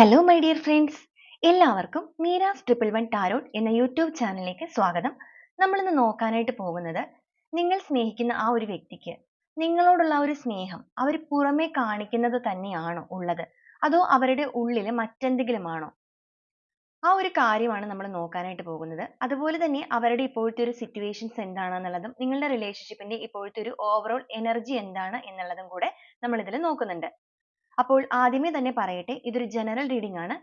Hello my dear friends എല്ലാവർക്കും Meera's triple one tarot എന്ന YouTube ചാനലിലേക്ക് സ്വാഗതം. നമ്മൾ ഇന്ന് നോക്കാനായിട്ട് പോകുന്നത് നിങ്ങൾ സ്നേഹിക്കുന്ന ആ ഒരു വ്യക്തിക്ക് നിങ്ങളോടുള്ള ഒരു സ്നേഹം അവർ പുറമേ കാണിക്കുന്നത് തന്നെയാണോ ഉള്ളത്? അതോ അവരുടെ ഉള്ളിൽ മറ്റെന്തെങ്കിലുമാണോ? ആ ഒരു കാര്യമാണ് നമ്മൾ നോക്കാനായിട്ട് പോകുന്നത്. അതുപോലെ തന്നെ അവരുടെ ഇപ്പോഴത്തെ ഒരു സിറ്റുവേഷൻസ് എന്താണെന്നുള്ളതും നിങ്ങളുടെ റിലേഷൻഷിപ്പിന്റെ ഇപ്പോഴത്തെ ഒരു ഓവറോൾ എനർജി എന്താണ് എന്നുള്ളതും കൂടെ നമ്മൾ ഇതിൽ നോക്കുന്നുണ്ട്. അപ്പോൾ ആദ്യമേ തന്നെ പറയട്ടെ ഇതൊരു ജനറൽ റീഡിംഗ് ആണ്.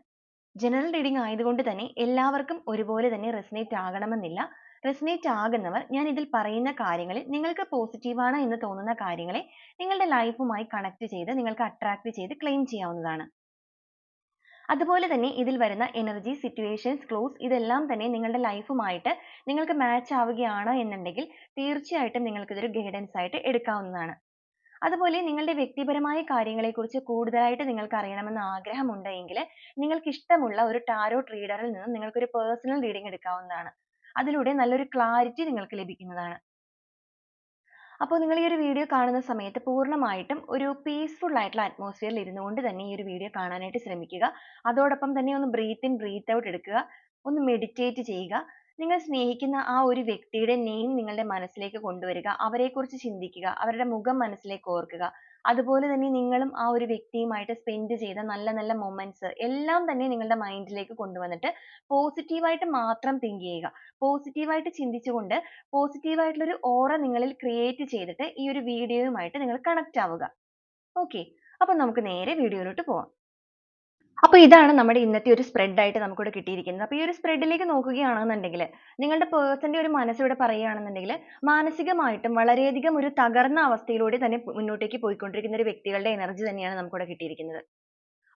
ജനറൽ റീഡിംഗ് ആയതുകൊണ്ട് തന്നെ എല്ലാവർക്കും ഒരുപോലെ തന്നെ റെസിനേറ്റ് ആകണമെന്നില്ല. റെസിനേറ്റ് ആകുന്നവർ ഞാൻ ഇതിൽ പറയുന്ന കാര്യങ്ങളിൽ നിങ്ങൾക്ക് പോസിറ്റീവ് ആണ് എന്ന് തോന്നുന്ന കാര്യങ്ങളെ നിങ്ങളുടെ ലൈഫുമായി കണക്ട് ചെയ്ത് നിങ്ങൾക്ക് അട്രാക്ട് ചെയ്ത് ക്ലെയിം ചെയ്യാവുന്നതാണ്. അതുപോലെ തന്നെ ഇതിൽ വരുന്ന എനർജി സിറ്റുവേഷൻസ് ക്ലോസ് ഇതെല്ലാം തന്നെ നിങ്ങളുടെ ലൈഫുമായിട്ട് നിങ്ങൾക്ക് മാച്ച് ആവുകയാണ് എന്നുണ്ടെങ്കിൽ തീർച്ചയായിട്ടും നിങ്ങൾക്ക് ഇതൊരു ഗൈഡൻസ് ആയിട്ട് എടുക്കാവുന്നതാണ്. അതുപോലെ നിങ്ങളുടെ വ്യക്തിപരമായ കാര്യങ്ങളെക്കുറിച്ച് കൂടുതലായിട്ട് നിങ്ങൾക്ക് അറിയണമെന്ന് ആഗ്രഹമുണ്ടെങ്കിൽ നിങ്ങൾക്ക് ഇഷ്ടമുള്ള ഒരു ടാരോട്ട് റീഡറിൽ നിന്ന് നിങ്ങൾക്ക് ഒരു പേഴ്സണൽ റീഡിംഗ് എടുക്കാവുന്നതാണ്. അതിലൂടെ നല്ലൊരു ക്ലാരിറ്റി നിങ്ങൾക്ക് ലഭിക്കുന്നതാണ്. അപ്പോൾ നിങ്ങൾ ഈ ഒരു വീഡിയോ കാണുന്ന സമയത്ത് പൂർണമായിട്ടും ഒരു പീസ്ഫുൾ ആയിട്ടുള്ള അറ്റ്മോസ്ഫിയറിൽ ഇരുന്നുകൊണ്ട് തന്നെ ഈ ഒരു വീഡിയോ കാണാനായിട്ട് ശ്രമിക്കുക. അതോടൊപ്പം തന്നെ ഒന്ന് ബ്രീത്ത് ഇൻ ബ്രീത്ത് ഔട്ട് എടുക്കുക. ഒന്ന് മെഡിറ്റേറ്റ് ചെയ്യുക. നിങ്ങൾ സ്നേഹിക്കുന്ന ആ ഒരു വ്യക്തിയുടെ നെയിം നിങ്ങളുടെ മനസ്സിലേക്ക് കൊണ്ടുവരിക. അവരെക്കുറിച്ച് ചിന്തിക്കുക. അവരുടെ മുഖം മനസ്സിലേക്ക് ഓർക്കുക. അതുപോലെ തന്നെ നിങ്ങളും ആ ഒരു വ്യക്തിയുമായിട്ട് സ്പെൻഡ് ചെയ്ത നല്ല നല്ല മൊമെന്റ്സ് എല്ലാം തന്നെ നിങ്ങളുടെ മൈൻഡിലേക്ക് കൊണ്ടുവന്നിട്ട് പോസിറ്റീവായിട്ട് മാത്രം തിങ്ക് ചെയ്യുക. പോസിറ്റീവായിട്ട് ചിന്തിച്ചുകൊണ്ട് പോസിറ്റീവ് ആയിട്ടുള്ള ഒരു ഓറ നിങ്ങളിൽ ക്രിയേറ്റ് ചെയ്തിട്ട് ഈ ഒരു വീഡിയോയുമായിട്ട് നിങ്ങൾ കണക്ട് ആവുക. ഓക്കെ അപ്പോൾ നമുക്ക് നേരെ വീഡിയോയിലോട്ട് പോവാം. അപ്പോൾ ഇതാണ് നമ്മുടെ ഇന്നത്തെ ഒരു സ്പ്രെഡ് ആയിട്ട് നമുക്കിവിടെ കിട്ടിയിരിക്കുന്നത്. അപ്പോൾ ഈ ഒരു സ്പ്രെഡിലേക്ക് നോക്കുകയാണെന്നുണ്ടെങ്കിൽ നിങ്ങളുടെ പേഴ്സന്റെ ഒരു മനസ്സ് ഇവിടെ പറയുകയാണെന്നുണ്ടെങ്കിൽ മാനസികമായിട്ടും വളരെയധികം ഒരു തകർന്ന അവസ്ഥയിലൂടെ തന്നെ മുന്നോട്ടേക്ക് പോയിക്കൊണ്ടിരിക്കുന്ന ഒരു വ്യക്തികളുടെ എനർജി തന്നെയാണ് നമുക്കിവിടെ കിട്ടിയിരിക്കുന്നത്.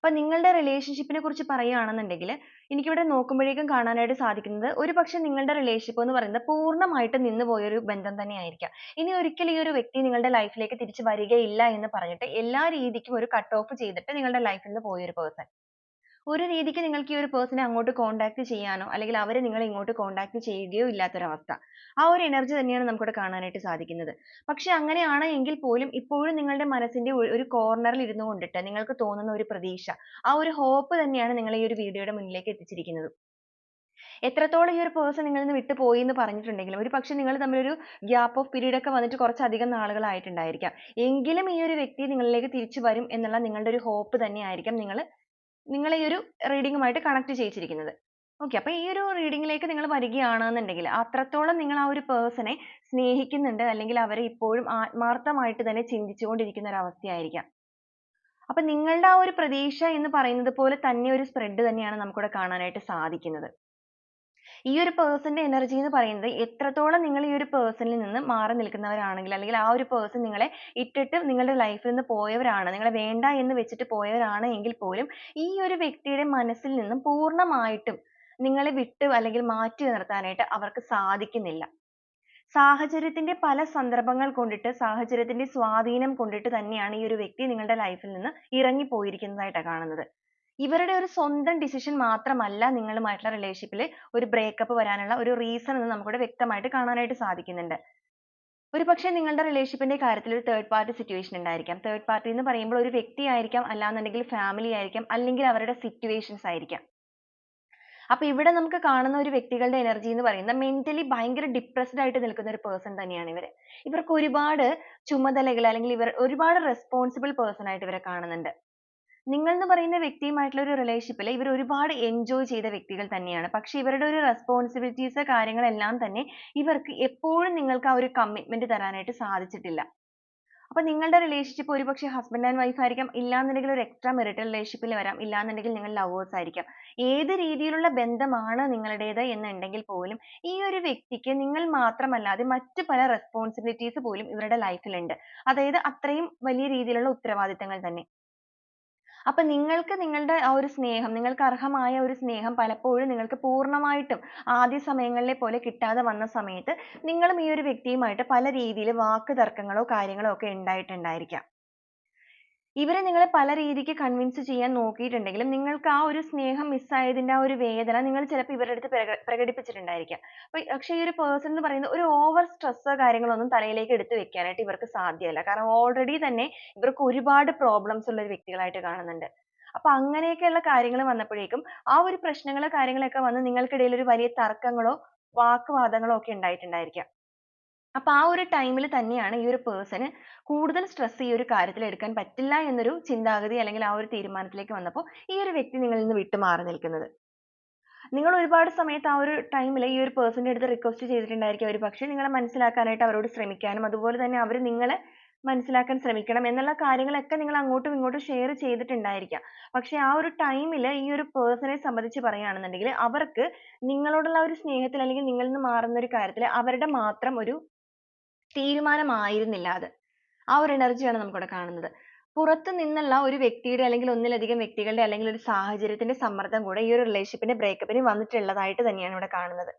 അപ്പോൾ നിങ്ങളുടെ റിലേഷൻഷിപ്പിനെ കുറിച്ച് പറയുകയാണെന്നുണ്ടെങ്കിൽ എനിക്കിവിടെ നോക്കുമ്പോഴേക്കും കാണാനായിട്ട് സാധിക്കുന്നത് ഒരു പക്ഷെ നിങ്ങളുടെ റിലേഷൻഷിപ്പ് എന്ന് പറയുന്നത് പൂർണമായിട്ടും നിന്ന് പോയൊരു ബന്ധം തന്നെയായിരിക്കാം. ഇനി ഒരിക്കലും ഈ ഒരു വ്യക്തി നിങ്ങളുടെ ലൈഫിലേക്ക് തിരിച്ചു വരികയില്ല എന്ന് പറഞ്ഞിട്ട് എല്ലാ രീതിക്കും ഒരു കട്ട് ഓഫ് ചെയ്തിട്ട് നിങ്ങളുടെ ലൈഫിൽ നിന്ന് പോയൊരു പേഴ്സൺ ഒരു രീതിക്ക് നിങ്ങൾക്ക് ഈ ഒരു പേഴ്സണെ അങ്ങോട്ട് കോണ്ടാക്ട് ചെയ്യാനോ അല്ലെങ്കിൽ അവർ നിങ്ങളെ ഇങ്ങോട്ട് കോൺടാക്ട് ചെയ്യുകയോ ഇല്ലാത്തൊരവസ്ഥ. ആ ഒരു എനർജി തന്നെയാണ് നമുക്കിവിടെ കാണാനായിട്ട് സാധിക്കുന്നത്. പക്ഷെ അങ്ങനെയാണ് എങ്കിൽ പോലും ഇപ്പോഴും നിങ്ങളുടെ മനസ്സിന്റെ ഒരു കോർണറിൽ ഇരുന്നു കൊണ്ടിട്ട് നിങ്ങൾക്ക് തോന്നുന്ന ഒരു പ്രതീക്ഷ ആ ഒരു ഹോപ്പ് തന്നെയാണ് നിങ്ങളെ ഈ ഒരു വീഡിയോയുടെ മുന്നിലേക്ക് എത്തിച്ചിരിക്കുന്നത്. എത്രത്തോളം ഈ ഒരു പേഴ്സൺ നിങ്ങളിൽ നിന്ന് വിട്ടു പോയി എന്ന് പറഞ്ഞിട്ടുണ്ടെങ്കിലും ഒരു പക്ഷെ നിങ്ങൾ തമ്മിലൊരു ഗ്യാപ്പ് ഓഫ് പീരീഡ് ഒക്കെ വന്നിട്ട് കുറച്ചധികം നാളുകളായിട്ടുണ്ടായിരിക്കാം. എങ്കിലും ഈ ഒരു വ്യക്തി നിങ്ങളിലേക്ക് തിരിച്ചു വരും എന്നുള്ള നിങ്ങളുടെ ഒരു ഹോപ്പ് തന്നെയായിരിക്കാം നിങ്ങൾ നിങ്ങളെ ഈ ഒരു റീഡിങ്ങുമായിട്ട് കണക്ട് ചെയ്യിച്ചിരിക്കുന്നത്. ഓക്കെ അപ്പോൾ ഈ ഒരു റീഡിങ്ങിലേക്ക് നിങ്ങൾ വരികയാണെന്നുണ്ടെങ്കിൽ അത്രത്തോളം നിങ്ങൾ ആ ഒരു പേഴ്സണെ സ്നേഹിക്കുന്നുണ്ട് അല്ലെങ്കിൽ അവരെ ഇപ്പോഴും ആത്മാർത്ഥമായിട്ട് തന്നെ ചിന്തിച്ചുകൊണ്ടിരിക്കുന്ന ഒരു അവസ്ഥയായിരിക്കാം അപ്പൊ നിങ്ങളുടെ ആ ഒരു പ്രതീക്ഷ എന്ന് പറയുന്നത് പോലെ തന്നെ ഒരു സ്പ്രെഡ് തന്നെയാണ് നമുക്കിവിടെ കാണാനായിട്ട് സാധിക്കുന്നത്. ഈ ഒരു പേഴ്സന്റെ എനർജി എന്ന് പറയുന്നത് എത്രത്തോളം നിങ്ങൾ ഈ ഒരു പേഴ്സണിൽ നിന്ന് മാറി നിൽക്കുന്നവരാണെങ്കിൽ അല്ലെങ്കിൽ ആ ഒരു പേഴ്സൺ നിങ്ങളെ ഇട്ടിട്ട് നിങ്ങളുടെ ലൈഫിൽ നിന്ന് പോയവരാണ് നിങ്ങളെ വേണ്ട എന്ന് വെച്ചിട്ട് പോയവരാണ് എങ്കിൽ പോലും ഈ ഒരു വ്യക്തിയുടെ മനസ്സിൽ നിന്നും പൂർണമായിട്ടും നിങ്ങളെ വിട്ട് അല്ലെങ്കിൽ മാറ്റി നിർത്താനായിട്ട് അവർക്ക് സാധിക്കുന്നില്ല. സാഹചര്യത്തിന്റെ പല സന്ദർഭങ്ങൾ കൊണ്ടിട്ട് സാഹചര്യത്തിന്റെ സ്വാധീനം കൊണ്ടിട്ട് തന്നെയാണ് ഈ ഒരു വ്യക്തി നിങ്ങളുടെ ലൈഫിൽ നിന്ന് ഇറങ്ങി പോയിരിക്കുന്നതായിട്ടാണ് കാണുന്നത്. ഇവരുടെ ഒരു സ്വന്തം ഡിസിഷൻ മാത്രമല്ല നിങ്ങളുമായിട്ടുള്ള റിലേഷൻഷിപ്പിൽ ഒരു ബ്രേക്കപ്പ് വരാനുള്ള ഒരു റീസൺ എന്ന് നമുക്കിവിടെ വ്യക്തമായിട്ട് കാണാനായിട്ട് സാധിക്കുന്നുണ്ട്. ഒരു പക്ഷേ നിങ്ങളുടെ റിലേഷൻഷിപ്പിന്റെ കാര്യത്തിൽ ഒരു തേർഡ് പാർട്ടി സിറ്റുവേഷൻ ഉണ്ടായിരിക്കാം. തേർഡ് പാർട്ടി എന്ന് പറയുമ്പോൾ ഒരു വ്യക്തി ആയിരിക്കാം അല്ലാന്നുണ്ടെങ്കിൽ ഫാമിലി ആയിരിക്കാം അല്ലെങ്കിൽ അവരുടെ സിറ്റുവേഷൻസ് ആയിരിക്കാം. അപ്പൊ ഇവിടെ നമുക്ക് കാണുന്ന ഒരു വ്യക്തികളുടെ എനർജി എന്ന് പറയുന്നത് മെന്റലി ഭയങ്കര ഡിപ്രസ്ഡ് ആയിട്ട് നിൽക്കുന്ന ഒരു പേഴ്സൺ തന്നെയാണ് ഇവർ. ഇവർക്ക് ഒരുപാട് ചുമതലകൾ അല്ലെങ്കിൽ ഇവർ ഒരുപാട് റെസ്പോൺസിബിൾ പേഴ്സൺ ആയിട്ട് ഇവരെ കാണുന്നുണ്ട്. നിങ്ങൾ എന്ന് പറയുന്ന വ്യക്തിയുമായിട്ടുള്ള ഒരു relationship ൽ ഇവർ ഒരുപാട് എൻജോയ് ചെയ്ത വ്യക്തികൾ തന്നെയാണ്. പക്ഷെ ഇവരുടെ ഒരു റെസ്പോൺസിബിലിറ്റീസ് കാര്യങ്ങളെല്ലാം തന്നെ ഇവർക്ക് എപ്പോഴും നിങ്ങൾക്ക് ആ ഒരു കമ്മിറ്റ്മെന്റ് തരാനായിട്ട് സാധിച്ചിട്ടില്ല. അപ്പൊ നിങ്ങളുടെ relationship ഒരുപക്ഷെ ഹസ്ബൻഡ് ആൻഡ് വൈഫ് ആയിരിക്കാം ഇല്ലാന്നുണ്ടെങ്കിൽ ഒരു എക്സ്ട്രാ marital റിലേഷൻഷിപ്പിൽ വരാം ഇല്ലാന്നുണ്ടെങ്കിൽ നിങ്ങൾ ലവേഴ്സ് ആയിരിക്കാം. ഏത് രീതിയിലുള്ള ബന്ധമാണ് നിങ്ങളുടേത് എന്നുണ്ടെങ്കിൽ പോലും ഈ ഒരു വ്യക്തിക്ക് നിങ്ങൾ മാത്രമല്ലാതെ മറ്റു പല റെസ്പോൺസിബിലിറ്റീസ് പോലും ഇവരുടെ ലൈഫിലുണ്ട്. അതായത് അത്രയും വലിയ രീതിയിലുള്ള ഉത്തരവാദിത്തങ്ങൾ തന്നെ. അപ്പൊ നിങ്ങൾക്ക് നിങ്ങളുടെ ആ ഒരു സ്നേഹം നിങ്ങൾക്ക് അർഹമായ ഒരു സ്നേഹം പലപ്പോഴും നിങ്ങൾക്ക് പൂർണമായിട്ടും ആദ്യ സമയങ്ങളിലെ പോലെ കിട്ടാതെ വന്ന സമയത്ത് നിങ്ങളും ഈ ഒരു വ്യക്തിയുമായിട്ട് പല രീതിയിൽ വാക്ക് തർക്കങ്ങളോ കാര്യങ്ങളോ ഒക്കെ ഉണ്ടായിട്ടുണ്ടായിരിക്കാം. ഇവരെ നിങ്ങളെ പല രീതിക്ക് കൺവിൻസ് ചെയ്യാൻ നോക്കിയിട്ടുണ്ടെങ്കിലും നിങ്ങൾക്ക് ആ ഒരു സ്നേഹം മിസ്സായതിന്റെ ആ ഒരു വേദന നിങ്ങൾ ചിലപ്പോൾ ഇവരുടെ അടുത്ത് പ്രക പ്രകടിപ്പിച്ചിട്ടുണ്ടായിരിക്കാം. പക്ഷേ ഈ ഒരു പേഴ്സൺ എന്ന് പറയുന്നത് ഒരു ഓവർ സ്ട്രെസ്സോ കാര്യങ്ങളോ ഒന്നും തലയിലേക്ക് എടുത്തു വെക്കാനായിട്ട് ഇവർക്ക് സാധ്യമല്ല. കാരണം ഓൾറെഡി തന്നെ ഇവർക്ക് ഒരുപാട് പ്രോബ്ലംസ് ഉള്ള ഒരു വ്യക്തികളായിട്ട് കാണുന്നുണ്ട്. അപ്പൊ അങ്ങനെയൊക്കെയുള്ള കാര്യങ്ങൾ വന്നപ്പോഴേക്കും ആ ഒരു പ്രശ്നങ്ങളോ കാര്യങ്ങളൊക്കെ വന്ന് നിങ്ങൾക്കിടയിൽ ഒരു വലിയ തർക്കങ്ങളോ വാക്കുവാദങ്ങളോ ഒക്കെ ഉണ്ടായിട്ടുണ്ടായിരിക്കാം. അപ്പൊ ആ ഒരു ടൈമിൽ തന്നെയാണ് ഈ ഒരു പേഴ്സണ് കൂടുതൽ സ്ട്രെസ് ഈ ഒരു കാര്യത്തിൽ എടുക്കാൻ പറ്റില്ല എന്നൊരു ചിന്താഗതി അല്ലെങ്കിൽ ആ ഒരു തീരുമാനത്തിലേക്ക് വന്നപ്പോൾ ഈ ഒരു വ്യക്തി നിങ്ങളിൽ നിന്ന് വിട്ടുമാറി നിൽക്കുന്നത്. നിങ്ങൾ ഒരുപാട് സമയത്ത് ആ ഒരു ടൈമിൽ ഈ ഒരു പേഴ്സന്റെ അടുത്ത് റിക്വസ്റ്റ് ചെയ്തിട്ടുണ്ടായിരിക്കും അവർ ഒരുപക്ഷേ നിങ്ങളെ മനസ്സിലാക്കാനായിട്ട് അവരോട് ശ്രമിക്കാനും അതുപോലെ തന്നെ അവർ നിങ്ങളെ മനസ്സിലാക്കാൻ ശ്രമിക്കണം എന്നുള്ള കാര്യങ്ങളൊക്കെ നിങ്ങൾ അങ്ങോട്ടും ഇങ്ങോട്ടും ഷെയർ ചെയ്തിട്ടുണ്ടായിരിക്കാം. പക്ഷെ ആ ഒരു ടൈമിൽ ഈ ഒരു പേഴ്സണെ സംബന്ധിച്ച് പറയുകയാണെന്നുണ്ടെങ്കിൽ അവർക്ക് നിങ്ങളോടുള്ള ഒരു സ്നേഹത്തിൽ അല്ലെങ്കിൽ നിങ്ങളിൽ നിന്ന് മാറുന്ന ഒരു കാര്യത്തിൽ അവരുടെ മാത്രം ഒരു തീരുമാനമായിരുന്നില്ല അത്. ആ ഒരു എനർജിയാണ് നമുക്കിവിടെ കാണുന്നത്. പുറത്തു നിന്നുള്ള ഒരു വ്യക്തിയുടെ അല്ലെങ്കിൽ ഒന്നിലധികം വ്യക്തികളുടെ അല്ലെങ്കിൽ ഒരു സാഹചര്യത്തിന്റെ സമ്മർദ്ദം കൂടെ ഈ ഒരു റിലേഷൻഷിപ്പിന്റെ ബ്രേക്കപ്പിന് വന്നിട്ടുള്ളതായിട്ട് തന്നെയാണ് ഇവിടെ കാണുന്നത്.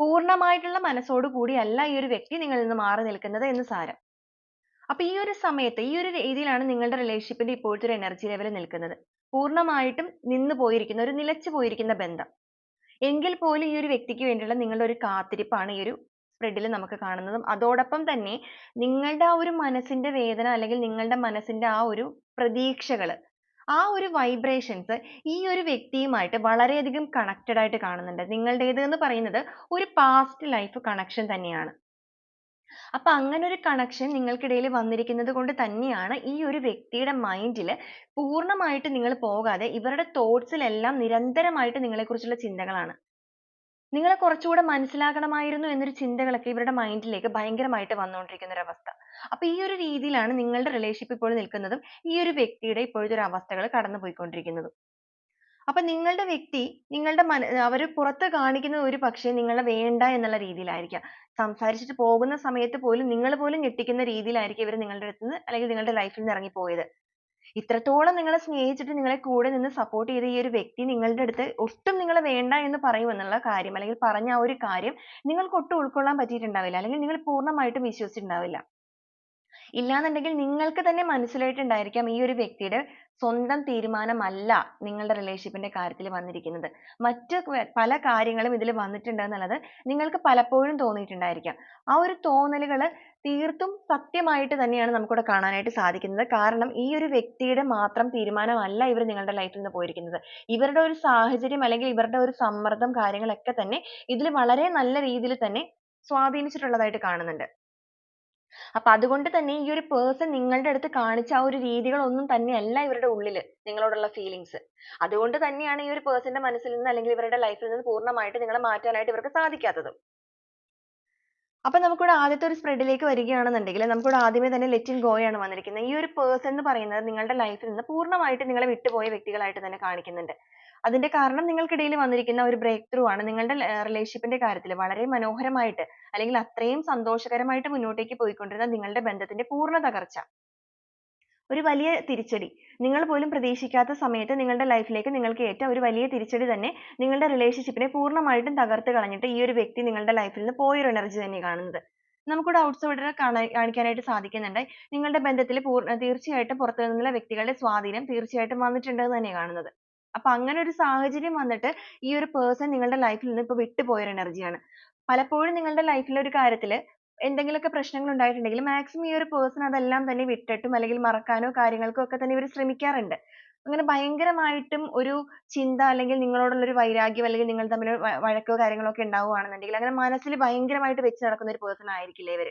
പൂർണമായിട്ടുള്ള മനസ്സോട് കൂടി അല്ല ഈ ഒരു വ്യക്തി നിങ്ങളിൽ നിന്ന് മാറി നിൽക്കുന്നത് എന്ന് സാരം. അപ്പൊ ഈ ഒരു സമയത്ത് ഈ ഒരു രീതിയിലാണ് നിങ്ങളുടെ റിലേഷൻഷിപ്പിന്റെ ഇപ്പോഴത്തെ ഒരു എനർജി ലെവൽ നിൽക്കുന്നത്. പൂർണമായിട്ടും നിന്ന് പോയിരിക്കുന്ന ഒരു നിലച്ചു പോയിരിക്കുന്ന ബന്ധം. എങ്കിൽ പോലും ഈ ഒരു വ്യക്തിക്ക് വേണ്ടിയുള്ള നിങ്ങളുടെ ഒരു കാത്തിരിപ്പാണ് ഈ ഒരു spread ൽ നമുക്ക് കാണുന്നതും അതോടൊപ്പം തന്നെ നിങ്ങളുടെ ആ ഒരു മനസ്സിന്റെ വേദന അല്ലെങ്കിൽ നിങ്ങളുടെ മനസ്സിന്റെ ആ ഒരു പ്രതീക്ഷകൾ ആ ഒരു വൈബ്രേഷൻസ് ഈ ഒരു വ്യക്തിയുമായിട്ട് വളരെയധികം കണക്റ്റഡ് ആയിട്ട് കാണുന്നുണ്ട്. നിങ്ങളുടേത് എന്ന് പറയുന്നത് ഒരു പാസ്റ്റ് ലൈഫ് കണക്ഷൻ തന്നെയാണ്. അപ്പൊ അങ്ങനെ ഒരു കണക്ഷൻ നിങ്ങൾക്കിടയിൽ വന്നിരിക്കുന്നത് കൊണ്ട് തന്നെയാണ് ഈ ഒരു വ്യക്തിയുടെ മൈൻഡിൽ പൂർണമായിട്ട് നിങ്ങൾ പോകാതെ ഇവരുടെ തോട്ട്സിലെല്ലാം നിരന്തരമായിട്ട് നിങ്ങളെക്കുറിച്ചുള്ള ചിന്തകളാണ്. നിങ്ങളെ കുറച്ചുകൂടെ മനസ്സിലാക്കണമായിരുന്നു എന്നൊരു ചിന്തകളൊക്കെ ഇവരുടെ മൈൻഡിലേക്ക് ഭയങ്കരമായിട്ട് വന്നുകൊണ്ടിരിക്കുന്ന ഒരു അവസ്ഥ. അപ്പൊ ഈ ഒരു രീതിയിലാണ് നിങ്ങളുടെ റിലേഷൻഷിപ്പ് ഇപ്പോൾ നിൽക്കുന്നതും ഈ ഒരു വ്യക്തിയുടെ ഇപ്പോഴത്തെ ഒരു അവസ്ഥകൾ കടന്നു പോയിക്കൊണ്ടിരിക്കുന്നതും അപ്പൊ നിങ്ങളുടെ വ്യക്തി നിങ്ങളുടെ മന അവർ പുറത്ത് കാണിക്കുന്നത് ഒരുപക്ഷേ നിങ്ങളെ വേണ്ട എന്നുള്ള രീതിയിലായിരിക്കാം. സംസാരിച്ചിട്ട് പോകുന്ന സമയത്ത് പോലും നിങ്ങൾ പോലും ഞെട്ടിക്കുന്ന രീതിയിലായിരിക്കും ഇവർ നിങ്ങളുടെ അടുത്ത് നിന്ന് അല്ലെങ്കിൽ നിങ്ങളുടെ ലൈഫിൽ നിന്ന് ഇറങ്ങിപ്പോയത്. ഇത്രത്തോളം നിങ്ങളെ സ്നേഹിച്ചിട്ട് നിങ്ങളെ കൂടെ നിന്ന് സപ്പോർട്ട് ചെയ്ത ഈ ഒരു വ്യക്തി നിങ്ങളുടെ അടുത്ത് ഒട്ടും നിങ്ങളെ വേണ്ട എന്ന് പറയും എന്നുള്ള കാര്യം അല്ലെങ്കിൽ പറഞ്ഞ ആ ഒരു കാര്യം നിങ്ങൾക്ക് ഒട്ടും ഉൾക്കൊള്ളാൻ പറ്റിയിട്ടുണ്ടാവില്ല അല്ലെങ്കിൽ നിങ്ങൾ പൂർണമായിട്ടും വിശ്വസിച്ചിട്ടുണ്ടാവില്ല. ഇല്ലാന്നുണ്ടെങ്കിൽ നിങ്ങൾക്ക് തന്നെ മനസ്സിലായിട്ടുണ്ടായിരിക്കാം ഈ ഒരു വ്യക്തിയുടെ സ്വന്തം തീരുമാനമല്ല നിങ്ങളുടെ റിലേഷൻഷിപ്പിന്റെ കാര്യത്തിൽ വന്നിരിക്കുന്നത്. മറ്റു പല കാര്യങ്ങളും ഇതിൽ വന്നിട്ടുണ്ട് എന്നുള്ളത് നിങ്ങൾക്ക് പലപ്പോഴും തോന്നിയിട്ടുണ്ടായിരിക്കാം. ആ ഒരു തോന്നലുകൾ തീർത്തും സത്യമായിട്ട് തന്നെയാണ് നമുക്കിവിടെ കാണാനായിട്ട് സാധിക്കുന്നത്. കാരണം ഈ ഒരു വ്യക്തിയുടെ മാത്രം തീരുമാനമല്ല ഇവർ നിങ്ങളുടെ ലൈഫിൽ നിന്ന് പോയിരിക്കുന്നത്. ഇവരുടെ ഒരു സാഹചര്യം അല്ലെങ്കിൽ ഇവരുടെ ഒരു സമ്മർദ്ദം കാര്യങ്ങളൊക്കെ തന്നെ ഇതിൽ വളരെ നല്ല രീതിയിൽ തന്നെ സ്വാധീനിച്ചിട്ടുള്ളതായിട്ട് കാണുന്നുണ്ട്. അപ്പൊ അതുകൊണ്ട് തന്നെ ഈ ഒരു പേഴ്സൺ നിങ്ങളുടെ അടുത്ത് കാണിച്ച ആ ഒരു രീതികൾ ഒന്നും തന്നെയല്ല ഇവരുടെ ഉള്ളിൽ നിങ്ങളോടുള്ള ഫീലിങ്സ് അതുകൊണ്ട് തന്നെയാണ് ഈ ഒരു പേഴ്സന്റെ ന്റെ മനസ്സിൽ നിന്ന് അല്ലെങ്കിൽ ഇവരുടെ ലൈഫിൽ നിന്ന് പൂർണമായിട്ട് നിങ്ങളെ മാറ്റാനായിട്ട് ഇവർക്ക് സാധിക്കാത്തതും. അപ്പൊ നമുക്കിവിടെ ആദ്യത്തെ ഒരു spread ലേക്ക് വരികയാണെന്നുണ്ടെങ്കിൽ നമുക്കിവിടെ ആദ്യമേ തന്നെ go ആണ് വന്നിരിക്കുന്നത്. ഈ ഒരു പേഴ്സൺ എന്ന് പറയുന്നത് നിങ്ങളുടെ ലൈഫിൽ നിന്ന് പൂർണമായിട്ട് നിങ്ങളെ വിട്ടുപോയ വ്യക്തികളായിട്ട് തന്നെ കാണിക്കുന്നുണ്ട്. അതിന്റെ കാരണം നിങ്ങൾക്കിടയിൽ വന്നിരിക്കുന്ന ഒരു break through ആണ്. നിങ്ങളുടെ റിലേഷൻഷിപ്പിന്റെ ന്റെ കാര്യത്തിൽ വളരെ മനോഹരമായിട്ട് അല്ലെങ്കിൽ അത്രയും സന്തോഷകരമായിട്ട് മുന്നോട്ടേക്ക് പോയിക്കൊണ്ടിരുന്ന നിങ്ങളുടെ ബന്ധത്തിന്റെ പൂർണ തകർച്ച. ഒരു വലിയ തിരിച്ചടി. നിങ്ങൾ പോലും പ്രതീക്ഷിക്കാത്ത സമയത്ത് നിങ്ങളുടെ ലൈഫിലേക്ക് ലേക്ക് നിങ്ങൾക്ക് ഏറ്റ ഒരു വലിയ തിരിച്ചടി തന്നെ നിങ്ങളുടെ റിലേഷൻഷിപ്പിനെ പൂർണമായിട്ടും തകർത്ത് കളഞ്ഞിട്ട് ഈ ഒരു വ്യക്തി നിങ്ങളുടെ ലൈഫിൽ നിന്ന് പോയ ഒരു energy തന്നെയാണ് കാണുന്നത്. നമുക്കിവിടെ outsider കാണാൻ കാണിക്കാനായിട്ട് സാധിക്കുന്നുണ്ട്. നിങ്ങളുടെ ബന്ധത്തിൽ പൂർണ തീർച്ചയായിട്ടും പുറത്തു നിന്നുള്ള വ്യക്തികളുടെ സ്വാധീനം തീർച്ചയായിട്ടും വന്നിട്ടുണ്ട് എന്ന് തന്നെയാണ് കാണുന്നത്. അപ്പൊ അങ്ങനെ ഒരു സാഹചര്യം വന്നിട്ട് ഈ ഒരു person നിങ്ങളുടെ life ൽ നിന്ന് ഇപ്പൊ വിട്ടുപോയ ഒരു energy ആണ്. പലപ്പോഴും നിങ്ങളുടെ life ഒരു കാര്യത്തിൽ എന്തെങ്കിലുമൊക്കെ പ്രശ്നങ്ങൾ ഉണ്ടായിട്ടുണ്ടെങ്കിൽ maximum ഈ ഒരു person അതെല്ലാം തന്നെ വിട്ടിട്ടും അല്ലെങ്കിൽ മറക്കാനോ കാര്യങ്ങൾക്കോ ഒക്കെ തന്നെ ഇവർ ശ്രമിക്കാറുണ്ട്. അങ്ങനെ ഭയങ്കരമായിട്ടും ഒരു ചിന്ത അല്ലെങ്കിൽ നിങ്ങളോടുള്ള ഒരു വൈരാഗ്യം അല്ലെങ്കിൽ നിങ്ങൾ തമ്മിൽ വഴക്കോ കാര്യങ്ങളോ ഒക്കെ ഉണ്ടാവുകയാണെന്നുണ്ടെങ്കിൽ അങ്ങനെ മനസ്സിൽ ഭയങ്കരമായിട്ട് വെച്ച് നടക്കുന്ന ഒരു person ആയിരിക്കില്ല ഇവർ.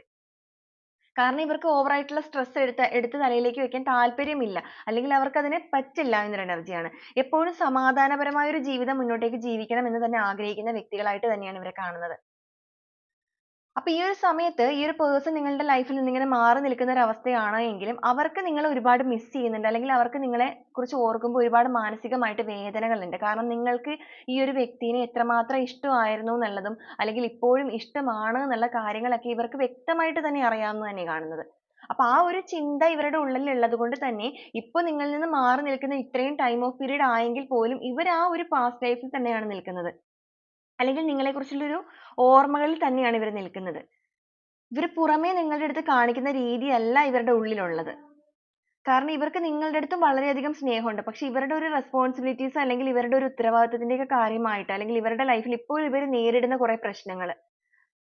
കാരണം ഇവർക്ക് over ആയിട്ടുള്ള stress എടുത്ത് എടുത്ത് തലയിലേക്ക് വെക്കാൻ താല്പര്യമില്ല. അല്ലെങ്കിൽ അവർക്ക് അതിനെ പറ്റില്ല എന്നൊരു എനർജിയാണ്. എപ്പോഴും സമാധാനപരമായ ഒരു ജീവിതം മുന്നോട്ടേക്ക് ജീവിക്കണം എന്ന് തന്നെ ആഗ്രഹിക്കുന്ന വ്യക്തികളായിട്ട് തന്നെയാണ് ഇവരെ കാണുന്നത്. അപ്പൊ ഈ ഒരു സമയത്ത് ഈ ഒരു പേഴ്സൺ നിങ്ങളുടെ ലൈഫിൽ നിന്ന് ഇങ്ങനെ മാറി നിൽക്കുന്ന ഒരു അവസ്ഥയാണ് എങ്കിലും അവർക്ക് നിങ്ങളെ ഒരുപാട് മിസ് ചെയ്യുന്നുണ്ട് അല്ലെങ്കിൽ അവർക്ക് നിങ്ങളെ കുറിച്ച് ഓർക്കുമ്പോൾ ഒരുപാട് മാനസികമായിട്ട് വേദനകളുണ്ട് കാരണം നിങ്ങൾക്ക് ഈ ഒരു വ്യക്തിനെ എത്രമാത്രം ഇഷ്ടമായിരുന്നു എന്നുള്ളതും അല്ലെങ്കിൽ ഇപ്പോഴും ഇഷ്ടമാണ് എന്നുള്ള കാര്യങ്ങളൊക്കെ ഇവർക്ക് വ്യക്തമായിട്ട് തന്നെ അറിയാമെന്ന് തന്നെ കാണുന്നത്. അപ്പൊ ആ ഒരു ചിന്ത ഇവരുടെ ഉള്ളിൽ ഉള്ളത് കൊണ്ട് തന്നെ ഇപ്പൊ നിങ്ങളിൽ നിന്ന് മാറി നിൽക്കുന്ന ഇത്രയും ടൈം ഓഫ് പീരീഡ് ആയെങ്കിൽ പോലും ഇവർ ആ ഒരു പാസ്റ്റ് ലൈഫിൽ തന്നെയാണ് നിൽക്കുന്നത്. അല്ലെങ്കിൽ നിങ്ങളെക്കുറിച്ചുള്ള ഒരു ഓർമ്മകളിൽ തന്നെയാണ് ഇവർ നിൽക്കുന്നത്. ഇവർ പുറമേ നിങ്ങളുടെ അടുത്ത് കാണിക്കുന്ന രീതിയല്ല ഇവരുടെ ഉള്ളിലുള്ളത്. കാരണം ഇവർക്ക് നിങ്ങളുടെ അടുത്തും വളരെയധികം സ്നേഹമുണ്ട്. പക്ഷെ ഇവരുടെ ഒരു റെസ്പോൺസിബിലിറ്റീസ് അല്ലെങ്കിൽ ഇവരുടെ ഒരു ഉത്തരവാദിത്വത്തിന്റെ ഒക്കെ കാര്യമായിട്ട് അല്ലെങ്കിൽ ഇവരുടെ ലൈഫിൽ ഇപ്പോൾ ഇവർ നേരിടുന്ന കുറെ പ്രശ്നങ്ങൾ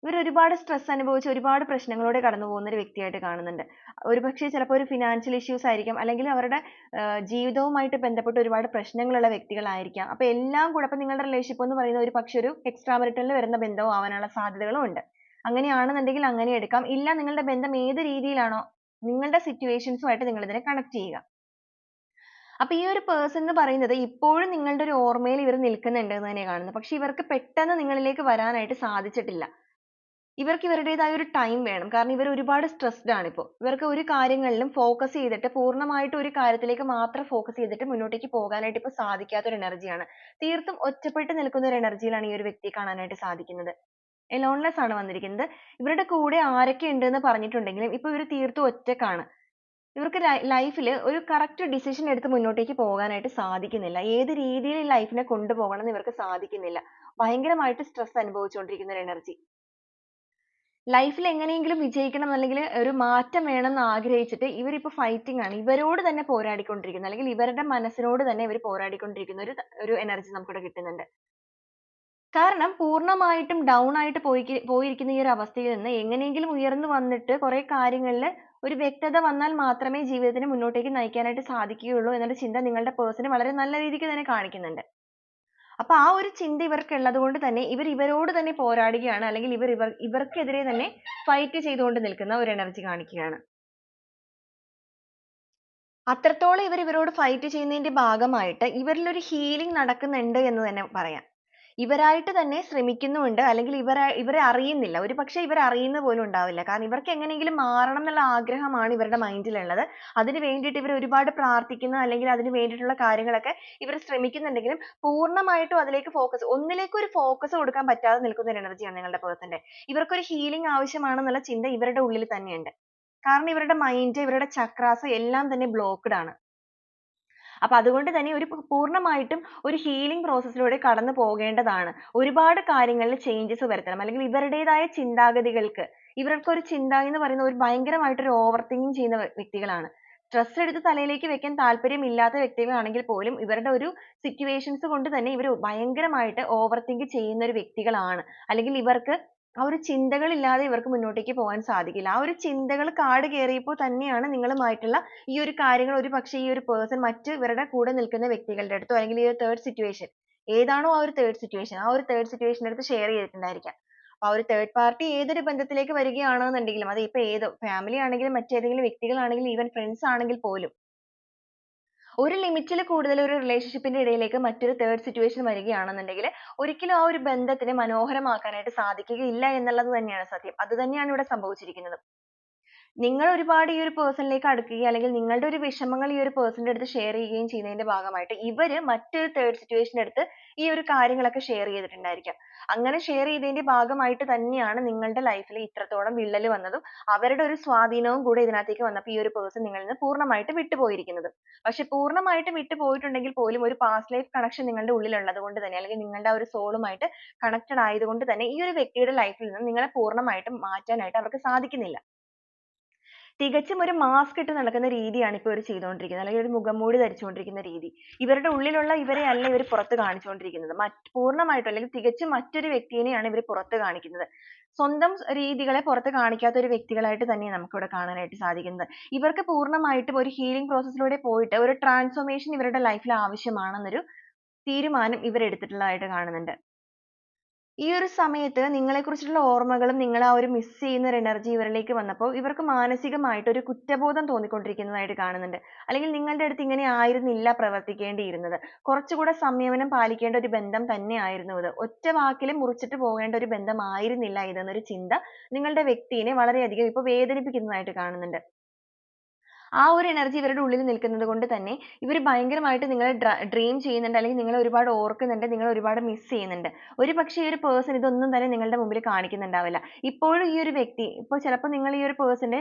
ഇവർ ഒരുപാട് സ്ട്രെസ് അനുഭവിച്ച് ഒരുപാട് പ്രശ്നങ്ങളിലൂടെ കടന്നു പോകുന്ന ഒരു വ്യക്തിയായിട്ട് കാണുന്നുണ്ട്. ഒരുപക്ഷെ ചിലപ്പോൾ ഒരു ഫിനാൻഷ്യൽ ഇഷ്യൂസ് ആയിരിക്കാം അല്ലെങ്കിൽ അവരുടെ ജീവിതവുമായിട്ട് ബന്ധപ്പെട്ട് ഒരുപാട് പ്രശ്നങ്ങളുള്ള വ്യക്തികളായിരിക്കാം. അപ്പോൾ എല്ലാം കൂടെ അപ്പോൾ നിങ്ങളുടെ റിലേഷൻഷിപ്പ് എന്ന് പറയുന്ന ഒരു പക്ഷെ ഒരു എക്സ്ട്രാ മെറിറ്റലിൽ വരുന്ന ബന്ധവും ആവാനുള്ള സാധ്യതകളും ഉണ്ട്. അങ്ങനെയാണെന്നുണ്ടെങ്കിൽ അങ്ങനെ എടുക്കാം. ഇല്ല നിങ്ങളുടെ ബന്ധം ഏത് രീതിയിലാണോ നിങ്ങളുടെ സിറ്റുവേഷൻസുമായിട്ട് നിങ്ങൾ ഇതിനെ കണക്ട് ചെയ്യുക. അപ്പൊ ഈ ഒരു പേഴ്സൺ എന്ന് പറയുന്നത് ഇപ്പോഴും നിങ്ങളുടെ ഒരു ഓർമ്മയിൽ ഇവർ നിൽക്കുന്നുണ്ട് എന്ന് തന്നെയാണ് കാണുന്നത്. പക്ഷെ ഇവർക്ക് പെട്ടെന്ന് നിങ്ങളിലേക്ക് വരാനായിട്ട് സാധിച്ചിട്ടില്ല. ഇവർക്ക് ഇവരുടേതായ ഒരു ടൈം വേണം. കാരണം ഇവർ ഒരുപാട് സ്ട്രെസ്ഡ് ആണ് ഇപ്പോൾ ഇവർക്ക് ഒരു കാര്യങ്ങളിലും ഫോക്കസ് ചെയ്തിട്ട് പൂർണമായിട്ട് ഒരു കാര്യത്തിലേക്ക് മാത്രം ഫോക്കസ് ചെയ്തിട്ട് മുന്നോട്ടേക്ക് പോകാനായിട്ട് ഇപ്പോൾ സാധിക്കാത്ത ഒരു എനർജിയാണ് തീർത്തും ഒറ്റപ്പെട്ട് നിൽക്കുന്ന ഒരു എനർജിയിലാണ് ഈ ഒരു വ്യക്തിയെ കാണാനായിട്ട് സാധിക്കുന്നത്. എലോൺലെസ് ആണ് വന്നിരിക്കുന്നത്. ഇവരുടെ കൂടെ ആരൊക്കെ ഉണ്ട് എന്ന് പറഞ്ഞിട്ടുണ്ടെങ്കിലും ഇപ്പൊ ഇവർ തീർത്തും ഒറ്റക്കാണ്. ഇവർക്ക് ലൈഫിൽ ഒരു കറക്റ്റ് ഡിസിഷൻ എടുത്ത് മുന്നോട്ടേക്ക് പോകാനായിട്ട് സാധിക്കുന്നില്ല. ഏത് രീതിയിൽ ലൈഫിനെ കൊണ്ടുപോകണം എന്ന് ഇവർക്ക് സാധിക്കുന്നില്ല. ഭയങ്കരമായിട്ട് സ്ട്രെസ് അനുഭവിച്ചുകൊണ്ടിരിക്കുന്ന ഒരു എനർജി ലൈഫിൽ എങ്ങനെയെങ്കിലും വിജയിക്കണം അല്ലെങ്കിൽ ഒരു മാറ്റം വേണം എന്ന് ആഗ്രഹിച്ചിട്ട് ഇവരിപ്പോ ഫൈറ്റിംഗ് ആണ്. ഇവരോട് തന്നെ പോരാടിക്കൊണ്ടിരിക്കുന്നത് അല്ലെങ്കിൽ ഇവരുടെ മനസ്സിനോട് തന്നെ ഇവർ പോരാടിക്കൊണ്ടിരിക്കുന്ന ഒരു ഒരു എനർജി നമുക്കിവിടെ കിട്ടുന്നുണ്ട്. കാരണം പൂർണമായിട്ടും ഡൗൺ ആയിട്ട് പോയി പോയിരിക്കുന്ന ഈ ഒരു അവസ്ഥയിൽ നിന്ന് എങ്ങനെയെങ്കിലും ഉയർന്നു വന്നിട്ട് കുറെ കാര്യങ്ങളിൽ ഒരു വ്യക്തത വന്നാൽ മാത്രമേ ജീവിതത്തിനെ മുന്നോട്ടേക്ക് നയിക്കാനായിട്ട് സാധിക്കുകയുള്ളൂ എന്നൊരു ചിന്ത നിങ്ങളുടെ പേഴ്സണെ വളരെ നല്ല രീതിക്ക് തന്നെ കാണിക്കുന്നുണ്ട്. അപ്പൊ ആ ഒരു ചിന്ത ഇവർക്ക് ഉള്ളത് കൊണ്ട് തന്നെ ഇവർ ഇവരോട് തന്നെ പോരാടുകയാണ് അല്ലെങ്കിൽ ഇവർ ഇവർ ഇവർക്കെതിരെ തന്നെ ഫൈറ്റ് ചെയ്തുകൊണ്ട് നിൽക്കുന്ന ഒരു എനർജി കാണിക്കുകയാണ്. അത്രത്തോളം ഇവർ ഇവരോട് ഫൈറ്റ് ചെയ്യുന്നതിന്റെ ഭാഗമായിട്ട് ഇവരിൽ ഒരു healing നടക്കുന്നുണ്ട് എന്ന് തന്നെ പറയാം. ഇവരായിട്ട് തന്നെ ശ്രമിക്കുന്നുമുണ്ട് അല്ലെങ്കിൽ ഇവരെ ഇവരെ അറിയുന്നില്ല. ഒരു പക്ഷെ ഇവർ അറിയുന്ന പോലും ഉണ്ടാവില്ല. കാരണം ഇവർക്ക് എങ്ങനെയെങ്കിലും മാറണം എന്നുള്ള ആഗ്രഹമാണ് ഇവരുടെ മൈൻഡിലുള്ളത്. അതിന് വേണ്ടിയിട്ട് ഇവർ ഒരുപാട് പ്രാർത്ഥിക്കുന്നു. അല്ലെങ്കിൽ അതിന് വേണ്ടിയിട്ടുള്ള കാര്യങ്ങളൊക്കെ ഇവർ ശ്രമിക്കുന്നുണ്ടെങ്കിലും പൂർണമായിട്ടും അതിലേക്ക് ഫോക്കസ് ഒന്നിലേക്ക് ഒരു ഫോക്കസ് കൊടുക്കാൻ പറ്റാതെ നിൽക്കുന്ന ഒരു എനർജിയാണ് നിങ്ങളുടെ പേഴ്സന്റെ ഇവർക്കൊരു ഹീലിംഗ് ആവശ്യമാണെന്നുള്ള ചിന്ത ഇവരുടെ ഉള്ളിൽ തന്നെയുണ്ട്. കാരണം ഇവരുടെ mind ഇവരുടെ ചക്രാസ് എല്ലാം തന്നെ ബ്ലോക്ക്ഡ് ആണ്. അപ്പൊ അതുകൊണ്ട് തന്നെ ഒരു പൂർണമായിട്ടും ഒരു ഹീലിംഗ് പ്രോസസ്സിലൂടെ ലൂടെ കടന്നു പോകേണ്ടതാണ്. ഒരുപാട് കാര്യങ്ങളിൽ ചേഞ്ചസ് വരുത്തണം അല്ലെങ്കിൽ ഇവരുടേതായ ചിന്താഗതികൾക്ക് ഇവർക്ക് ഒരു ചിന്ത എന്ന് പറയുന്നത് ഒരു ഭയങ്കരമായിട്ട് ഒരു തിങ്കിങ് ചെയ്യുന്ന വ്യക്തികളാണ്. സ്ട്രെസ് എടുത്ത് തലയിലേക്ക് വെക്കാൻ താല്പര്യമില്ലാത്ത വ്യക്തികളാണെങ്കിൽ പോലും ഇവരുടെ ഒരു സിറ്റുവേഷൻസ് കൊണ്ട് തന്നെ ഇവർ ഭയങ്കരമായിട്ട് ഓവർ തിങ്ക് ചെയ്യുന്ന ഒരു വ്യക്തികളാണ്. അല്ലെങ്കിൽ ഇവർക്ക് ആ ഒരു ചിന്തകളില്ലാതെ ഇവർക്ക് മുന്നോട്ടേക്ക് പോകാൻ സാധിക്കില്ല. ആ ഒരു ചിന്തകൾ കാട് കയറിയപ്പോൾ തന്നെയാണ് നിങ്ങളുമായിട്ടുള്ള ഈ ഒരു കാര്യങ്ങൾ ഒരു പക്ഷേ ഈ ഒരു person മറ്റ് ഇവരുടെ കൂടെ നിൽക്കുന്ന വ്യക്തികളുടെ അടുത്തോ അല്ലെങ്കിൽ ഈ ഒരു third situation ഏതാണോ ആ ഒരു third situation ആ ഒരു third situation അടുത്ത് share ചെയ്തിട്ടുണ്ടായിരിക്കാം. ആ ഒരു third party ഏതൊരു ബന്ധത്തിലേക്ക് വരികയാണെന്നുണ്ടെങ്കിലും അത് ഇപ്പോ ഏത് family ആണെങ്കിലും മറ്റേതെങ്കിലും വ്യക്തികളാണെങ്കിലും even friends ആണെങ്കിൽ പോലും ഒരു ലിമിറ്റിൽ കൂടുതൽ ഒരു റിലേഷൻഷിപ്പിന്റെ ഇടയിലേക്ക് മറ്റൊരു തേർഡ് സിറ്റുവേഷൻ വരികയാണെന്നുണ്ടെങ്കിൽ ഒരിക്കലും ആ ഒരു ബന്ധത്തിനെ മനോഹരമാക്കാനായിട്ട് സാധിക്കുകയില്ല എന്നുള്ളത് തന്നെയാണ് സത്യം. അത് തന്നെയാണ് ഇവിടെ സംഭവിച്ചിരിക്കുന്നത്. നിങ്ങൾ ഒരുപാട് ഈ ഒരു person ലേക്ക് അടുക്കുകയും അല്ലെങ്കിൽ നിങ്ങളുടെ ഒരു വിഷമങ്ങൾ ഈ ഒരു person ന്റെ അടുത്ത് share ചെയ്യുകയും ചെയ്യുന്നതിന്റെ ഭാഗമായിട്ട് ഇവർ മറ്റൊരു തേർഡ് situation അടുത്ത് ഈ ഒരു കാര്യങ്ങളൊക്കെ share ചെയ്തിട്ടുണ്ടായിരിക്കാം. അങ്ങനെ ഷെയർ ചെയ്തതിന്റെ ഭാഗമായിട്ട് തന്നെയാണ് നിങ്ങളുടെ ലൈഫിൽ ഇത്രത്തോളം വിള്ളൽ വന്നതും അവരുടെ ഒരു സ്വാധീനവും കൂടെ ഇതിനകത്തേക്ക് വന്നപ്പോൾ ഈ ഒരു പേഴ്സൺ നിങ്ങളിൽ നിന്ന് പൂർണമായിട്ട് വിട്ടുപോയിരിക്കുന്നത്. പക്ഷെ പൂർണമായിട്ട് വിട്ടുപോയിട്ടുണ്ടെങ്കിൽ പോലും ഒരു past life കണക്ഷൻ നിങ്ങളുടെ ഉള്ളിൽ കൊണ്ട് തന്നെ അല്ലെങ്കിൽ നിങ്ങളുടെ ആ ഒരു സോളുമായിട്ട് കണക്റ്റഡ് ആയതുകൊണ്ട് തന്നെ ഈ ഒരു വ്യക്തിയുടെ ലൈഫിൽ നിന്ന് നിങ്ങളെ പൂർണമായിട്ടും മാറ്റാനായിട്ട് അവർക്ക് സാധിക്കുന്നില്ല. തികച്ചും ഒരു മാസ്ക് ഇട്ട് നടക്കുന്ന രീതിയാണ് ഇപ്പോൾ ഇവർ ചെയ്തുകൊണ്ടിരിക്കുന്നത് അല്ലെങ്കിൽ ഒരു മുഖംമൂടി ധരിച്ചുകൊണ്ടിരിക്കുന്ന രീതി. ഇവരുടെ ഉള്ളിലുള്ള ഇവരെ അല്ല ഇവർ പുറത്ത് കാണിച്ചുകൊണ്ടിരിക്കുന്നത്. മറ്റ് പൂർണമായിട്ടും അല്ലെങ്കിൽ തികച്ചും മറ്റൊരു വ്യക്തിയെയാണ് ഇവർ പുറത്ത് കാണിക്കുന്നത്. സ്വന്തം രീതികളെ പുറത്ത് കാണിക്കാത്ത ഒരു വ്യക്തികളായിട്ട് തന്നെ നമുക്കിവിടെ കാണാനായിട്ട് സാധിക്കുന്നത്. ഇവർക്ക് പൂർണമായിട്ടും ഒരു ഹീലിംഗ് പ്രോസസ്സിലൂടെ പോയിട്ട് ഒരു ട്രാൻസ്ഫോർമേഷൻ ഇവരുടെ ലൈഫിൽ ആവശ്യമാണെന്നൊരു തീരുമാനം ഇവർ എടുത്തിട്ടുള്ളതായിട്ട് കാണുന്നുണ്ട്. ഈ ഒരു സമയത്ത് നിങ്ങളെക്കുറിച്ചുള്ള ഓർമ്മകളും നിങ്ങൾ ആ ഒരു മിസ് ചെയ്യുന്ന ഒരു എനർജി ഇവരിലേക്ക് വന്നപ്പോൾ ഇവർക്ക് മാനസികമായിട്ട് ഒരു കുറ്റബോധം തോന്നിക്കൊണ്ടിരിക്കുന്നതായിട്ട് കാണുന്നുണ്ട്. അല്ലെങ്കിൽ നിങ്ങളുടെ അടുത്ത് ഇങ്ങനെ ആയിരുന്നില്ല പ്രവർത്തിക്കേണ്ടിയിരുന്നത്. കുറച്ചുകൂടെ സംയമനം പാലിക്കേണ്ട ഒരു ബന്ധം തന്നെയായിരുന്നു ഇത്. ഒറ്റ വാക്കിൽ മുറിച്ചിട്ട് പോകേണ്ട ഒരു ബന്ധമായിരുന്നില്ല ഇത് എന്നൊരു ചിന്ത നിങ്ങളുടെ വ്യക്തിയെ വളരെയധികം ഇപ്പോൾ വേദനിപ്പിക്കുന്നതായിട്ട് കാണുന്നുണ്ട്. ആ ഒരു എനർജി ഇവരുടെ ഉള്ളിൽ നിൽക്കുന്നത് കൊണ്ട് തന്നെ ഇവർ ഭയങ്കരമായിട്ട് നിങ്ങളെ ഡ്രീം ചെയ്യുന്നുണ്ട് അല്ലെങ്കിൽ നിങ്ങളെ ഒരുപാട് ഓർക്കുന്നുണ്ട് നിങ്ങളെ ഒരുപാട് മിസ് ചെയ്യുന്നുണ്ട്. ഒരു പക്ഷേ ഈ ഒരു പേഴ്സൺ ഇതൊന്നും തന്നെ നിങ്ങളുടെ മുമ്പിൽ കാണിക്കുന്നുണ്ടാവില്ല. ഇപ്പോഴും ഈ ഒരു വ്യക്തി ഇപ്പോൾ ചിലപ്പോൾ നിങ്ങൾ ഈ ഒരു person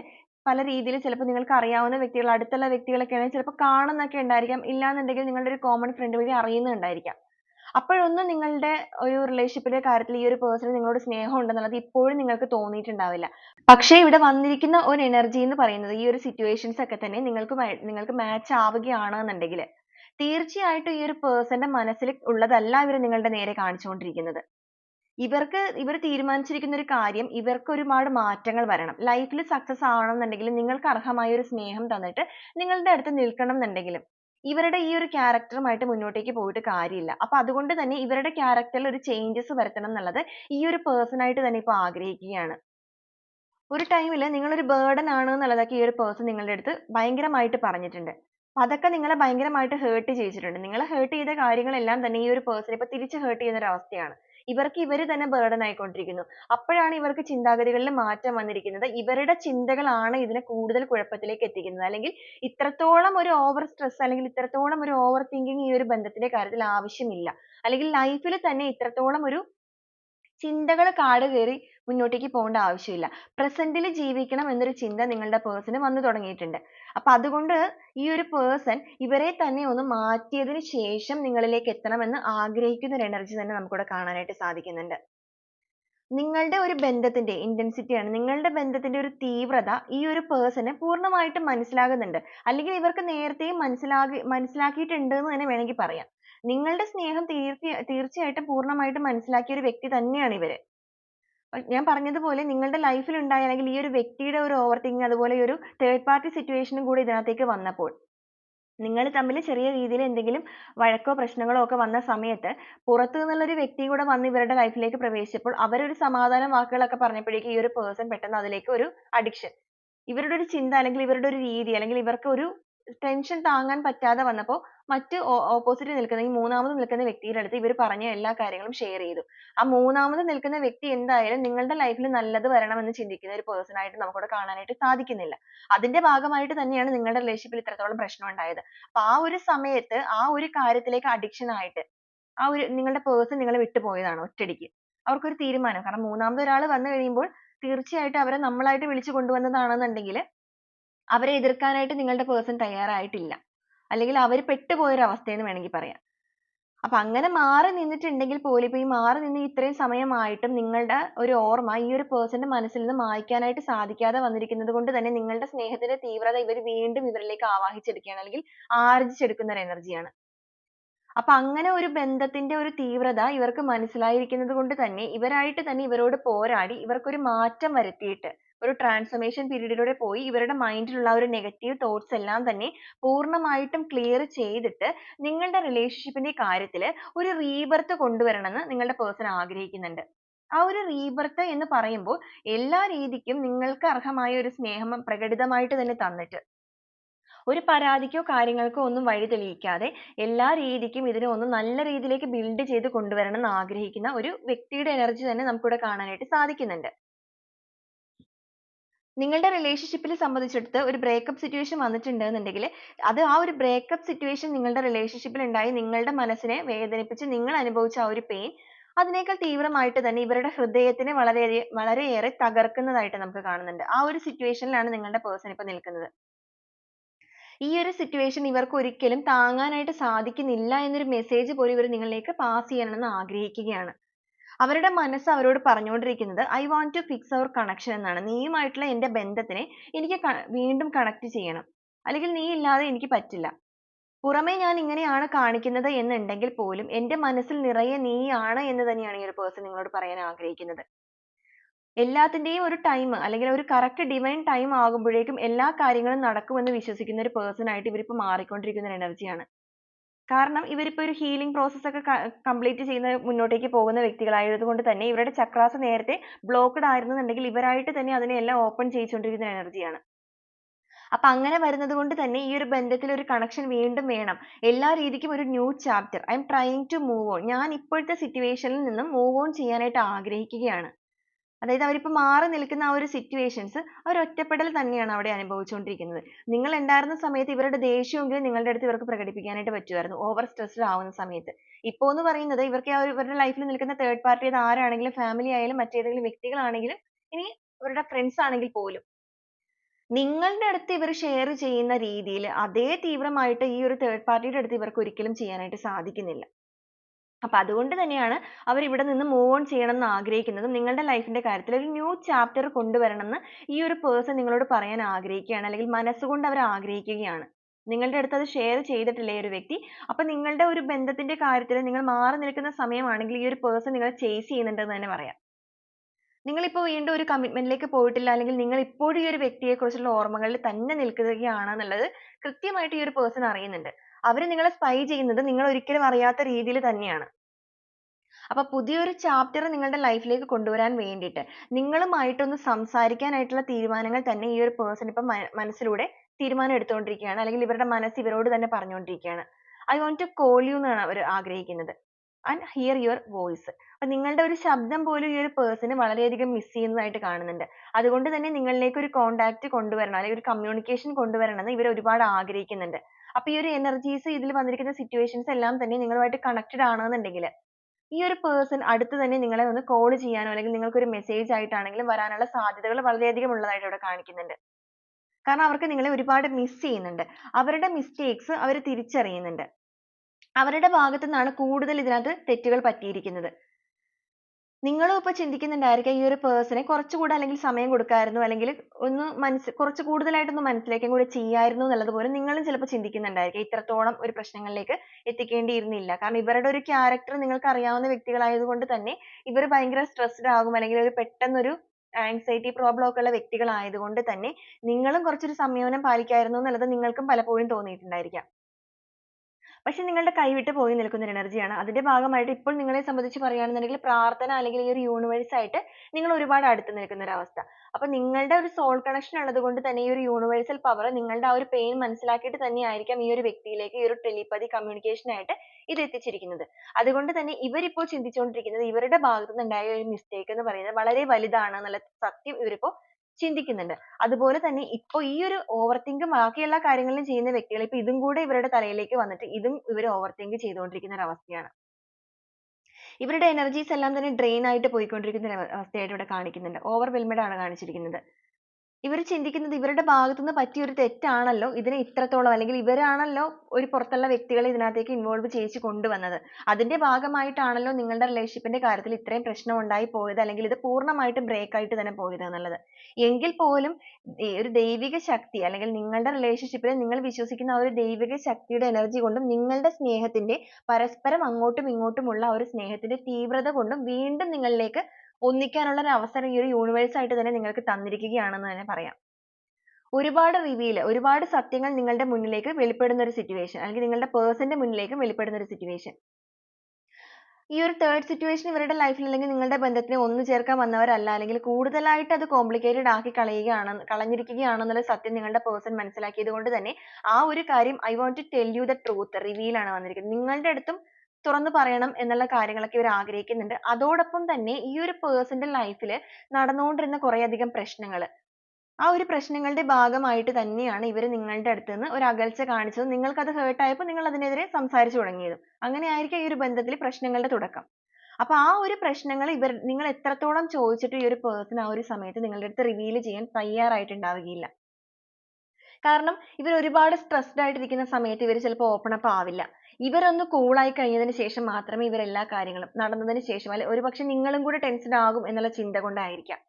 പല രീതിയിൽ ചിലപ്പോൾ നിങ്ങൾക്ക് അറിയാവുന്ന വ്യക്തികൾ അടുത്തുള്ള വ്യക്തികളൊക്കെ ആണെങ്കിൽ ചിലപ്പോൾ കാണുന്നൊക്കെ ഉണ്ടായിരിക്കാം. ഇല്ലാന്നുണ്ടെങ്കിൽ നിങ്ങളുടെ ഒരു കോമൺ ഫ്രണ്ട് വഴി അറിയുന്നുണ്ടായിരിക്കാം. അപ്പോഴൊന്നും നിങ്ങളുടെ ഒരു റിലേഷൻഷിപ്പിന്റെ കാര്യത്തിൽ ഈ ഒരു പേഴ്സൺ നിങ്ങളോട് സ്നേഹം ഉണ്ടെന്നുള്ളത് ഇപ്പോഴും നിങ്ങൾക്ക് തോന്നിയിട്ടുണ്ടാവില്ല. പക്ഷേ ഇവിടെ വന്നിരിക്കുന്ന ഒരു എനർജി എന്ന് പറയുന്നത് ഈ ഒരു സിറ്റുവേഷൻസ് ഒക്കെ തന്നെ നിങ്ങൾക്ക് നിങ്ങൾക്ക് മാച്ച് ആവുകയാണ് ആവുകയാണെന്നുണ്ടെങ്കിൽ തീർച്ചയായിട്ടും ഈ ഒരു പേഴ്സന്റെ മനസ്സിൽ ഉള്ളതല്ല ഇവർ നിങ്ങളുടെ നേരെ കാണിച്ചുകൊണ്ടിരിക്കുന്നത്. ഇവർക്ക് ഇവർ തീരുമാനിച്ചിരിക്കുന്ന ഒരു കാര്യം ഇവർക്ക് ഒരുപാട് മാറ്റങ്ങൾ വരണം ലൈഫിൽ സക്സസ് ആവണം എന്നുണ്ടെങ്കിൽ നിങ്ങൾക്ക് അർഹമായ ഒരു സ്നേഹം തന്നിട്ട് നിങ്ങളുടെ അടുത്ത് നിൽക്കണം എന്നുണ്ടെങ്കിലും ഇവരുടെ ഈ ഒരു ക്യാരക്ടറുമായിട്ട് മുന്നോട്ടേക്ക് പോയിട്ട് കാര്യമില്ല. അപ്പൊ അതുകൊണ്ട് തന്നെ ഇവരുടെ ക്യാരക്ടറിൽ ഒരു ചേഞ്ചസ് വരുത്തണം എന്നുള്ളത് ഈ ഒരു പേഴ്സൺ ആയിട്ട് തന്നെ ഇപ്പൊ ആഗ്രഹിക്കുകയാണ്. ഒരു ടൈമിൽ നിങ്ങൾ ഒരു ബേർഡൻ ആണ് എന്നുള്ളതൊക്കെ ഈ ഒരു പേഴ്സൺ നിങ്ങളുടെ അടുത്ത് ഭയങ്കരമായിട്ട് പറഞ്ഞിട്ടുണ്ട്. അതൊക്കെ നിങ്ങളെ ഭയങ്കരമായിട്ട് ഹേർട്ട് ചെയ്യിച്ചിട്ടുണ്ട്. നിങ്ങളെ ഹേർട്ട് ചെയ്ത കാര്യങ്ങളെല്ലാം തന്നെ ഈ ഒരു പേഴ്സൺ ഇപ്പൊ തിരിച്ച് ഹേർട്ട് ചെയ്യുന്ന ഒരു അവസ്ഥയാണ്. ഇവർക്ക് ഇവർ തന്നെ ബേർഡൻ ആയിക്കൊണ്ടിരിക്കുന്നു. അപ്പോഴാണ് ഇവർക്ക് ചിന്താഗതികളിൽ മാറ്റം വന്നിരിക്കുന്നത്. ഇവരുടെ ചിന്തകളാണ് ഇതിനെ കൂടുതൽ കുഴപ്പത്തിലേക്ക് എത്തിക്കുന്നത്. അല്ലെങ്കിൽ ഇത്രത്തോളം ഒരു ഓവർ സ്ട്രെസ് അല്ലെങ്കിൽ ഇത്രത്തോളം ഒരു ഓവർ തിങ്കിങ് ഈ ഒരു ബന്ധത്തിന്റെ കാര്യത്തിൽ ആവശ്യമില്ല. അല്ലെങ്കിൽ ലൈഫിൽ തന്നെ ഇത്രത്തോളം ഒരു ചിന്തകൾ കാട് കയറി മുന്നോട്ടേക്ക് പോകേണ്ട ആവശ്യമില്ല. പ്രസന്റിൽ ജീവിക്കണം എന്നൊരു ചിന്ത നിങ്ങളുടെ പേഴ്സണ് വന്നു തുടങ്ങിയിട്ടുണ്ട്. അപ്പൊ അതുകൊണ്ട് ഈ ഒരു പേഴ്സൺ ഇവരെ തന്നെ ഒന്ന് മാറ്റിയതിന് ശേഷം നിങ്ങളിലേക്ക് എത്തണമെന്ന് ആഗ്രഹിക്കുന്ന ഒരു എനർജി തന്നെ നമുക്കിവിടെ കാണാനായിട്ട് സാധിക്കുന്നുണ്ട്. നിങ്ങളുടെ ഒരു ബന്ധത്തിന്റെ ആണ്. നിങ്ങളുടെ ബന്ധത്തിന്റെ ഒരു തീവ്രത ഈ ഒരു പേഴ്സണ് പൂർണമായിട്ടും മനസ്സിലാകുന്നുണ്ട്. അല്ലെങ്കിൽ ഇവർക്ക് നേരത്തെയും മനസ്സിലാകി മനസ്സിലാക്കിയിട്ടുണ്ട് എന്ന് തന്നെ വേണമെങ്കിൽ പറയാം. നിങ്ങളുടെ സ്നേഹം തീർച്ച തീർച്ചയായിട്ടും പൂർണമായിട്ടും മനസ്സിലാക്കിയ ഒരു വ്യക്തി തന്നെയാണ് ഇവർ. ഞാൻ പറഞ്ഞതുപോലെ നിങ്ങളുടെ ലൈഫിൽ ഉണ്ടായ അല്ലെങ്കിൽ ഈ ഒരു വ്യക്തിയുടെ ഒരു ഓവർ തിങ്കിങ് അതുപോലെ ഈ ഒരു തേർഡ് പാർട്ടി സിറ്റുവേഷനും കൂടി ഇതിനകത്തേക്ക് വന്നപ്പോൾ നിങ്ങൾ തമ്മിൽ ചെറിയ രീതിയിൽ എന്തെങ്കിലും വഴക്കോ പ്രശ്നങ്ങളോ ഒക്കെ വന്ന സമയത്ത് പുറത്തു നിന്നുള്ള ഒരു വ്യക്തി കൂടെ വന്ന് ഇവരുടെ ലൈഫിലേക്ക് ലേക്ക് പ്രവേശിച്ചപ്പോൾ അവരൊരു സമാധാന വാക്കുകളൊക്കെ പറഞ്ഞപ്പോഴേക്കും ഈ ഒരു പേഴ്സൺ പെട്ടെന്ന് അതിലേക്ക് ഒരു അഡിക്ഷൻ ഇവരുടെ ഒരു ചിന്ത അല്ലെങ്കിൽ ഇവരുടെ ഒരു രീതി അല്ലെങ്കിൽ ഇവർക്ക് ഒരു ടെൻഷൻ താങ്ങാൻ പറ്റാതെ വന്നപ്പോൾ മറ്റ് ഓപ്പോസിറ്റ് നിൽക്കുന്ന ഈ മൂന്നാമത് നിൽക്കുന്ന വ്യക്തിയുടെ അടുത്ത് ഇവർ പറഞ്ഞ എല്ലാ കാര്യങ്ങളും ഷെയർ ചെയ്തു. ആ മൂന്നാമത് നിൽക്കുന്ന വ്യക്തി എന്തായാലും നിങ്ങളുടെ ലൈഫിൽ നല്ലത് വരണമെന്ന് ചിന്തിക്കുന്ന ഒരു പേഴ്സൺ ആയിട്ട് നമുക്കിവിടെ കാണാനായിട്ട് സാധിക്കുന്നില്ല. അതിന്റെ ഭാഗമായിട്ട് തന്നെയാണ് നിങ്ങളുടെ റിലേഷൻഷിപ്പിൽ ഇത്രത്തോളം പ്രശ്നം ഉണ്ടായത്. അപ്പൊ ആ ഒരു സമയത്ത് ആ ഒരു കാര്യത്തിലേക്ക് അഡിക്ഷൻ ആയിട്ട് ആ ഒരു നിങ്ങളുടെ പേഴ്സൺ നിങ്ങളെ വിട്ടുപോയതാണ് ഒറ്റയടിക്ക്. അവർക്കൊരു തീരുമാനം. കാരണം മൂന്നാമത് ഒരാൾ വന്നു കഴിയുമ്പോൾ തീർച്ചയായിട്ടും അവരെ നമ്മളായിട്ട് വിളിച്ചു കൊണ്ടുവന്നതാണെന്നുണ്ടെങ്കിൽ അവരെ എതിർക്കാനായിട്ട് നിങ്ങളുടെ പേഴ്സൺ തയ്യാറായിട്ടില്ല. അല്ലെങ്കിൽ അവർ പെട്ടുപോയൊരവസ്ഥയെന്ന് വേണമെങ്കിൽ പറയാം. അപ്പൊ അങ്ങനെ മാറി നിന്നിട്ടുണ്ടെങ്കിൽ പോലും ഇപ്പൊ ഈ മാറി നിന്ന് ഇത്രയും സമയമായിട്ടും നിങ്ങളുടെ ഒരു ഓർമ്മ ഈ ഒരു പേഴ്സന്റെ മനസ്സിൽ നിന്ന് മായ്ക്കാനായിട്ട് സാധിക്കാതെ വന്നിരിക്കുന്നത് കൊണ്ട് തന്നെ നിങ്ങളുടെ സ്നേഹത്തിന്റെ തീവ്രത ഇവർ വീണ്ടും ഇവരിലേക്ക് ആവാഹിച്ചെടുക്കുകയാണ്. അല്ലെങ്കിൽ ആർജിച്ചെടുക്കുന്ന ഒരു എനർജിയാണ്. അപ്പൊ അങ്ങനെ ഒരു ബന്ധത്തിന്റെ ഒരു തീവ്രത ഇവർക്ക് മനസ്സിലായിരിക്കുന്നത് കൊണ്ട് തന്നെ ഇവരായിട്ട് തന്നെ ഇവരോട് പോരാടി ഇവർക്കൊരു മാറ്റം വരുത്തിയിട്ട് ഒരു transformation period ലൂടെ പോയി ഇവരുടെ മൈൻഡിലുള്ള ലുള്ള ആ ഒരു നെഗറ്റീവ് തോട്ട്സ് എല്ലാം തന്നെ പൂർണമായിട്ടും ക്ലിയർ ചെയ്തിട്ട് നിങ്ങളുടെ റിലേഷൻഷിപ്പിന്റെ ന്റെ കാര്യത്തിൽ ഒരു rebirth കൊണ്ടുവരണമെന്ന് നിങ്ങളുടെ പേഴ്സൺ ആഗ്രഹിക്കുന്നുണ്ട്. ആ ഒരു rebirth എന്ന് പറയുമ്പോൾ എല്ലാ രീതിക്കും നിങ്ങൾക്ക് അർഹമായ ഒരു സ്നേഹം പ്രകടിതമായിട്ട് തന്നെ തന്നിട്ട് ഒരു പരാതിക്കോ കാര്യങ്ങൾക്കോ ഒന്നും വഴി തെളിയിക്കാതെ എല്ലാ രീതിക്കും ഇതിനെ ഒന്ന് നല്ല രീതിയിലേക്ക് ബിൽഡ് ചെയ്ത് കൊണ്ടുവരണം എന്ന് ആഗ്രഹിക്കുന്ന ഒരു വ്യക്തിയുടെ എനർജി തന്നെ നമുക്കിവിടെ കാണാനായിട്ട് സാധിക്കുന്നുണ്ട്. നിങ്ങളുടെ റിലേഷൻഷിപ്പിൽ സംബന്ധിച്ചിടത്ത് ഒരു ബ്രേക്കപ്പ് സിറ്റുവേഷൻ വന്നിട്ടുണ്ട് എന്നുണ്ടെങ്കിൽ അത് ആ ഒരു ബ്രേക്കപ്പ് സിറ്റുവേഷൻ നിങ്ങളുടെ റിലേഷൻഷിപ്പിൽ ഉണ്ടായി നിങ്ങളുടെ മനസ്സിനെ വേദനിപ്പിച്ച് നിങ്ങൾ അനുഭവിച്ച ആ ഒരു പെയിൻ അതിനേക്കാൾ തീവ്രമായിട്ട് തന്നെ ഇവരുടെ ഹൃദയത്തിനെ വളരെ വളരെയേറെ തകർക്കുന്നതായിട്ട് നമുക്ക് കാണുന്നുണ്ട്. ആ ഒരു സിറ്റുവേഷനിലാണ് നിങ്ങളുടെ പേഴ്സൺ ഇപ്പൊ നിൽക്കുന്നത്. ഈ ഒരു സിറ്റുവേഷൻ ഇവർക്ക് ഒരിക്കലും താങ്ങാനായിട്ട് സാധിക്കുന്നില്ല എന്നൊരു മെസ്സേജ് പോലും ഇവർ നിങ്ങളിലേക്ക് പാസ് ചെയ്യണമെന്ന് ആഗ്രഹിക്കുകയാണ്. അവരുടെ മനസ്സ് അവരോട് പറഞ്ഞുകൊണ്ടിരിക്കുന്നത് I want to fix our connection എന്നാണ്. നീയുമായിട്ടുള്ള എന്റെ ബന്ധത്തിനെ എനിക്ക് വീണ്ടും കണക്ട് ചെയ്യണം. അല്ലെങ്കിൽ നീ ഇല്ലാതെ എനിക്ക് പറ്റില്ല. പുറമേ ഞാൻ ഇങ്ങനെയാണ് കാണിക്കുന്നത് എന്നുണ്ടെങ്കിൽ പോലും എന്റെ മനസ്സിൽ നിറയെ നീയാണ് എന്ന് തന്നെയാണ് ഈ ഒരു പേഴ്സൺ നിങ്ങളോട് പറയാൻ ആഗ്രഹിക്കുന്നത്. എല്ലാത്തിന്റെയും ഒരു ടൈം അല്ലെങ്കിൽ ഒരു കറക്റ്റ് ഡിവൈൻ ടൈം ആകുമ്പോഴേക്കും എല്ലാ കാര്യങ്ങളും നടക്കുമെന്ന് വിശ്വസിക്കുന്ന ഒരു പേഴ്സൺ ആയിട്ട് ഇവരിപ്പോൾ മാറിക്കൊണ്ടിരിക്കുന്ന ഒരു എനർജിയാണ്. കാരണം ഇവരിപ്പോൾ ഒരു ഹീലിംഗ് പ്രോസസ്സ് ഒക്കെ കംപ്ലീറ്റ് ചെയ്യുന്ന മുന്നോട്ടേക്ക് പോകുന്ന വ്യക്തികളായത് കൊണ്ട് തന്നെ ഇവരുടെ ചക്രാസ് നേരത്തെ ബ്ലോക്ക്ഡ് ആയിരുന്നുണ്ടെങ്കിൽ ഇവരായിട്ട് തന്നെ അതിനെല്ലാം ഓപ്പൺ ചെയ്യിച്ചുകൊണ്ടിരിക്കുന്ന എനർജിയാണ്. അപ്പൊ അങ്ങനെ വരുന്നത് കൊണ്ട് തന്നെ ഈ ഒരു ബന്ധത്തിൽ ഒരു കണക്ഷൻ വീണ്ടും വേണം. എല്ലാ രീതിക്കും ഒരു new chapter I'm trying to move on ഞാൻ ഇപ്പോഴത്തെ സിറ്റുവേഷനിൽ നിന്നും മൂവ് ഓൺ ചെയ്യാനായിട്ട് ആഗ്രഹിക്കുകയാണ്. അതായത് അവരിപ്പോൾ മാറി നിൽക്കുന്ന ആ ഒരു സിറ്റുവേഷൻസ് ഒരു ഒറ്റപ്പെടൽ തന്നെയാണ് അവിടെ അനുഭവിച്ചുകൊണ്ടിരിക്കുന്നത്. നിങ്ങൾ ഉണ്ടായിരുന്ന സമയത്ത് ഇവരുടെ ദേഷ്യമെങ്കിലും നിങ്ങളുടെ അടുത്ത് ഇവർക്ക് പ്രകടിപ്പിക്കാനായിട്ട് പറ്റുമായിരുന്നു. ഓവർ stressed ആവുന്ന സമയത്ത്. ഇപ്പോൾ എന്ന് പറയുന്നത് ഇവർക്ക് ആ ഇവരുടെ ലൈഫിൽ നിൽക്കുന്ന തേർഡ് പാർട്ടി അത് ആരാണെങ്കിലും family ആയാലും മറ്റേതെങ്കിലും വ്യക്തികളാണെങ്കിലും ഇനി ഇവരുടെ ഫ്രണ്ട്സ് ആണെങ്കിൽ പോലും നിങ്ങളുടെ അടുത്ത് ഇവർ ഷെയർ ചെയ്യുന്ന രീതിയിൽ അതേ തീവ്രമായിട്ട് ഈ ഒരു തേർഡ് party യുടെ അടുത്ത് ഇവർക്ക് ഒരിക്കലും ചെയ്യാനായിട്ട് സാധിക്കുന്നില്ല. അപ്പൊ അതുകൊണ്ട് തന്നെയാണ് അവർ ഇവിടെ നിന്ന് മൂവ് ഓൺ ചെയ്യണം എന്ന് ആഗ്രഹിക്കുന്നതും. നിങ്ങളുടെ ലൈഫിന്റെ കാര്യത്തിൽ ഒരു ന്യൂ ചാപ്റ്റർ കൊണ്ടുവരണം എന്ന് ഈ ഒരു പേഴ്സൺ നിങ്ങളോട് പറയാൻ ആഗ്രഹിക്കുകയാണ്. അല്ലെങ്കിൽ മനസ്സുകൊണ്ട് അവർ ആഗ്രഹിക്കുകയാണ്. നിങ്ങളുടെ അടുത്ത് അത് ഷെയർ ചെയ്തിട്ടില്ല ഒരു വ്യക്തി? അപ്പൊ നിങ്ങളുടെ ഒരു ബന്ധത്തിന്റെ കാര്യത്തിൽ നിങ്ങൾ മാറി നിൽക്കുന്ന സമയമാണെങ്കിൽ ഈ ഒരു പേഴ്സൺ നിങ്ങളെ ചേസ് ചെയ്യുന്നുണ്ടെന്ന് തന്നെ പറയാം. നിങ്ങൾ ഇപ്പോൾ വീണ്ടും ഒരു കമ്മിറ്റ്മെന്റിലേക്ക് പോയിട്ടില്ല. അല്ലെങ്കിൽ നിങ്ങൾ ഇപ്പോഴും ഈ ഒരു വ്യക്തിയെക്കുറിച്ചുള്ള ഓർമ്മകളിൽ തന്നെ നിൽക്കുകയാണെന്നുള്ളത് കൃത്യമായിട്ട് ഈ ഒരു പേഴ്സൺ അറിയുന്നുണ്ട്. അവർ നിങ്ങളെ സ്പൈ ചെയ്യുന്നത് നിങ്ങൾ ഒരിക്കലും അറിയാത്ത രീതിയിൽ തന്നെയാണ്. അപ്പൊ പുതിയൊരു ചാപ്റ്റർ നിങ്ങളുടെ ലൈഫിലേക്ക് കൊണ്ടുവരാൻ വേണ്ടിയിട്ട് നിങ്ങളുമായിട്ടൊന്ന് സംസാരിക്കാനായിട്ടുള്ള തീരുമാനങ്ങൾ തന്നെ ഈ ഒരു പേഴ്സൺ ഇപ്പം മനസ്സിലൂടെ തീരുമാനം എടുത്തുകൊണ്ടിരിക്കുകയാണ്. അല്ലെങ്കിൽ ഇവരുടെ മനസ്സ് ഇവരോട് തന്നെ പറഞ്ഞുകൊണ്ടിരിക്കുകയാണ്. I want to call you എന്നാണ് അവർ ആഗ്രഹിക്കുന്നത്. ആൻഡ് ഹിയർ യുവർ വോയിസ് അപ്പൊ നിങ്ങളുടെ ഒരു ശബ്ദം പോലും ഈ ഒരു പേഴ്സണ് വളരെയധികം മിസ് ചെയ്യുന്നതായിട്ട് കാണുന്നുണ്ട്. അതുകൊണ്ട് തന്നെ നിങ്ങളിലേക്ക് ഒരു കോണ്ടാക്ട് കൊണ്ടുവരണം. അല്ലെങ്കിൽ ഒരു കമ്മ്യൂണിക്കേഷൻ കൊണ്ടുവരണം എന്ന് ഇവർ ഒരുപാട് ആഗ്രഹിക്കുന്നുണ്ട്. അപ്പൊ ഈ ഒരു എനർജീസ് ഇതിൽ വന്നിരിക്കുന്ന സിറ്റുവേഷൻസ് എല്ലാം തന്നെ നിങ്ങളുമായിട്ട് കണക്റ്റഡ് ആണെന്നുണ്ടെങ്കിൽ ഈ ഒരു പേഴ്സൺ അടുത്ത് തന്നെ നിങ്ങളെ ഒന്ന് കോൾ ചെയ്യാനോ അല്ലെങ്കിൽ നിങ്ങൾക്ക് ഒരു മെസ്സേജ് ആയിട്ടാണെങ്കിലും വരാനുള്ള സാധ്യതകൾ വളരെയധികം ഉള്ളതായിട്ട് ഇവിടെ കാണിക്കുന്നുണ്ട്. കാരണം അവർക്ക് നിങ്ങളെ ഒരുപാട് മിസ് ചെയ്യുന്നുണ്ട്. അവരുടെ മിസ്റ്റേക്സ് അവർ തിരിച്ചറിയുന്നുണ്ട്. അവരുടെ ഭാഗത്തു നിന്നാണ് കൂടുതൽ ഇതിനകത്ത് തെറ്റുകൾ പറ്റിയിരിക്കുന്നത്. നിങ്ങളും ഇപ്പൊ ചിന്തിക്കുന്നുണ്ടായിരിക്കാം ഈ ഒരു പേഴ്സണെ കുറച്ചുകൂടെ അല്ലെങ്കിൽ സമയം കൊടുക്കായിരുന്നു അല്ലെങ്കിൽ ഒന്ന് മനസ്സ് കുറച്ച് കൂടുതലായിട്ടൊന്ന് മനസ്സിലേക്കും കൂടെ ചെയ്യായിരുന്നു എന്നുള്ളതുപോലെ നിങ്ങളും ചിലപ്പോൾ ചിന്തിക്കുന്നുണ്ടായിരിക്കാം. ഇത്രത്തോളം ഒരു പ്രശ്നങ്ങളിലേക്ക് എത്തിക്കേണ്ടിയിരുന്നില്ല. കാരണം ഇവരുടെ ഒരു ക്യാരക്ടർ നിങ്ങൾക്ക് അറിയാവുന്ന വ്യക്തികളായതുകൊണ്ട് തന്നെ ഇവർ ഭയങ്കര സ്ട്രെസ്ഡ് ആകും അല്ലെങ്കിൽ ഒരു പെട്ടെന്നൊരു ആൻസൈറ്റി പ്രോബ്ലം ഒക്കെ ഉള്ള വ്യക്തികളായതുകൊണ്ട് തന്നെ നിങ്ങളും കുറച്ചൊരു സംയമനം പാലിക്കായിരുന്നു എന്നുള്ളത് നിങ്ങൾക്കും പലപ്പോഴും തോന്നിയിട്ടുണ്ടായിരിക്കാം. പക്ഷെ നിങ്ങളുടെ കൈവിട്ട് പോയി നിൽക്കുന്ന ഒരു ആണ് അതിന്റെ ഭാഗമായിട്ട് ഇപ്പോൾ നിങ്ങളെ സംബന്ധിച്ച് പറയുകയാണെന്നുണ്ടെങ്കിൽ പ്രാർത്ഥന അല്ലെങ്കിൽ ഈ ഒരു universe ആയിട്ട് നിങ്ങൾ ഒരുപാട് അടുത്ത് നിൽക്കുന്ന ഒരു അവസ്ഥ. അപ്പോൾ നിങ്ങളുടെ ഒരു soul connection ഉള്ളത് കൊണ്ട് തന്നെ ഈ ഒരു universal power നിങ്ങളുടെ ആ ഒരു pain മനസ്സിലാക്കിയിട്ട് തന്നെ ആയിരിക്കാം ഈ ഒരു വ്യക്തിയിലേക്ക് ഈ ഒരു telepathy communication ആയിട്ട് ഇത് എത്തിച്ചിരിക്കുന്നത്. അതുകൊണ്ട് തന്നെ ഇവർ ഇപ്പോൾ ചിന്തിച്ചുകൊണ്ടിരിക്കുന്നത് ഇവരുടെ ഭാഗത്തുനിന്ന് നിന്നുണ്ടായ ഒരു mistake എന്ന് പറയുന്നത് വളരെ വലുതാണ് എന്നുള്ള സത്യം ഇവരിപ്പോ ചിന്തിക്കുന്നുണ്ട്. അതുപോലെ തന്നെ ഇപ്പൊ ഈ ഒരു ഓവർ തിങ്ക് ബാക്കി ഉള്ള കാര്യങ്ങളിലും ചെയ്യുന്ന വ്യക്തികൾ ഇപ്പൊ ഇതും കൂടെ ഇവരുടെ തലയിലേക്ക് വന്നിട്ട് ഇതും ഇവർ ഓവർ overthink ചെയ്തുകൊണ്ടിരിക്കുന്ന ഒരു അവസ്ഥയാണ്. ഇവരുടെ energies എല്ലാം തന്നെ ഡ്രെയിൻ ആയിട്ട് പോയിക്കൊണ്ടിരിക്കുന്ന ഒരു അവസ്ഥയായിട്ട് ഇവിടെ കാണിക്കുന്നുണ്ട്. overwhelmed ആണ് കാണിച്ചിരിക്കുന്നത്. ഇവർ ചിന്തിക്കുന്നത് ഇവരുടെ ഭാഗത്തു നിന്ന് പറ്റിയ ഒരു തെറ്റാണല്ലോ ഇതിനെ ഇത്രത്തോളം അല്ലെങ്കിൽ ഇവരാണല്ലോ ഒരു പുറത്തുള്ള വ്യക്തികളെ ഇതിനകത്തേക്ക് ഇൻവോൾവ് ചെയ്യിച്ച് കൊണ്ടുവന്നത്. അതിന്റെ ഭാഗമായിട്ടാണല്ലോ നിങ്ങളുടെ റിലേഷൻഷിപ്പിന്റെ കാര്യത്തിൽ ഇത്രയും പ്രശ്നം ഉണ്ടായി പോയത് അല്ലെങ്കിൽ ഇത് പൂർണമായിട്ടും ബ്രേക്ക് ആയിട്ട് തന്നെ പോയത് എന്നുള്ളത്. എങ്കിൽ പോലും ഒരു ദൈവിക ശക്തി അല്ലെങ്കിൽ നിങ്ങളുടെ റിലേഷൻഷിപ്പിൽ നിങ്ങൾ വിശ്വസിക്കുന്ന ആ ഒരു ദൈവിക ശക്തിയുടെ എനർജി കൊണ്ടും നിങ്ങളുടെ സ്നേഹത്തിന്റെ പരസ്പരം അങ്ങോട്ടും ഇങ്ങോട്ടുമുള്ള ആ ഒരു സ്നേഹത്തിന്റെ തീവ്രത കൊണ്ടും വീണ്ടും നിങ്ങളിലേക്ക് ഒന്നിക്കാനുള്ള ഒരു അവസരം ഈ ഒരു യൂണിവേഴ്സ് ആയിട്ട് തന്നെ നിങ്ങൾക്ക് തന്നിരിക്കുകയാണെന്ന് തന്നെ പറയാം. ഒരുപാട് റിവീൽ ഒരുപാട് സത്യങ്ങൾ നിങ്ങളുടെ മുന്നിലേക്ക് വെളിപ്പെടുന്ന ഒരു സിറ്റുവേഷൻ അല്ലെങ്കിൽ നിങ്ങളുടെ പേഴ്സന്റെ മുന്നിലേക്ക് വെളിപ്പെടുന്ന ഒരു സിറ്റുവേഷൻ ഈ ഒരു തേർഡ് സിറ്റുവേഷൻ ഇവരുടെ ലൈഫിൽ അല്ലെങ്കിൽ നിങ്ങളുടെ ബന്ധത്തിനെ ഒന്നു ചേർക്കാൻ വന്നവരല്ല അല്ലെങ്കിൽ കൂടുതലായിട്ട് അത് കോംപ്ലിക്കേറ്റഡ് ആക്കി കളയുകയാണ് കളഞ്ഞിരിക്കുകയാണെന്നുള്ള സത്യം നിങ്ങളുടെ പേഴ്സൺ മനസ്സിലാക്കിയത് കൊണ്ട് തന്നെ ആ ഒരു കാര്യം I want to tell you the truth reveal ആണ് വന്നിരിക്കുന്നത്. നിങ്ങളുടെ അടുത്തും തുറന്നു പറയണം എന്നുള്ള കാര്യങ്ങളൊക്കെ ഇവർ ആഗ്രഹിക്കുന്നുണ്ട്. അതോടൊപ്പം തന്നെ ഈ ഒരു person ന്റെ life ൽ നടന്നുകൊണ്ടിരുന്ന കുറെയധികം പ്രശ്നങ്ങൾ ആ ഒരു പ്രശ്നങ്ങളുടെ ഭാഗമായിട്ട് തന്നെയാണ് ഇവർ നിങ്ങളുടെ അടുത്ത് നിന്ന് ഒരു അകൽച്ച കാണിച്ചത് നിങ്ങൾക്ക് അത് hurt ആയപ്പോൾ നിങ്ങൾ അതിനെതിരെ സംസാരിച്ചു തുടങ്ങിയതും. അങ്ങനെയായിരിക്കാം ഈ ഒരു ബന്ധത്തിൽ പ്രശ്നങ്ങളുടെ തുടക്കം. അപ്പൊ ആ ഒരു പ്രശ്നങ്ങൾ ഇവർ നിങ്ങൾ എത്രത്തോളം ചോദിച്ചിട്ട് ഈ ഒരു person ആ ഒരു സമയത്ത് നിങ്ങളുടെ അടുത്ത് reveal ചെയ്യാൻ തയ്യാറായിട്ടുണ്ടാവുകയില്ല. കാരണം ഇവർ ഒരുപാട് stressed ആയിട്ടിരിക്കുന്ന സമയത്ത് ഇവർ ചിലപ്പോൾ open up ആവില്ല. ഇവരൊന്ന് കൂളായി കഴിഞ്ഞതിന് ശേഷം മാത്രമേ ഇവരെല്ലാ കാര്യങ്ങളും നടന്നതിന് ശേഷം അല്ലെ ഒരുപക്ഷെ നിങ്ങളും കൂടെ ടെൻഷൻ ആകും എന്നുള്ള ചിന്ത കൊണ്ടായിരിക്കാം.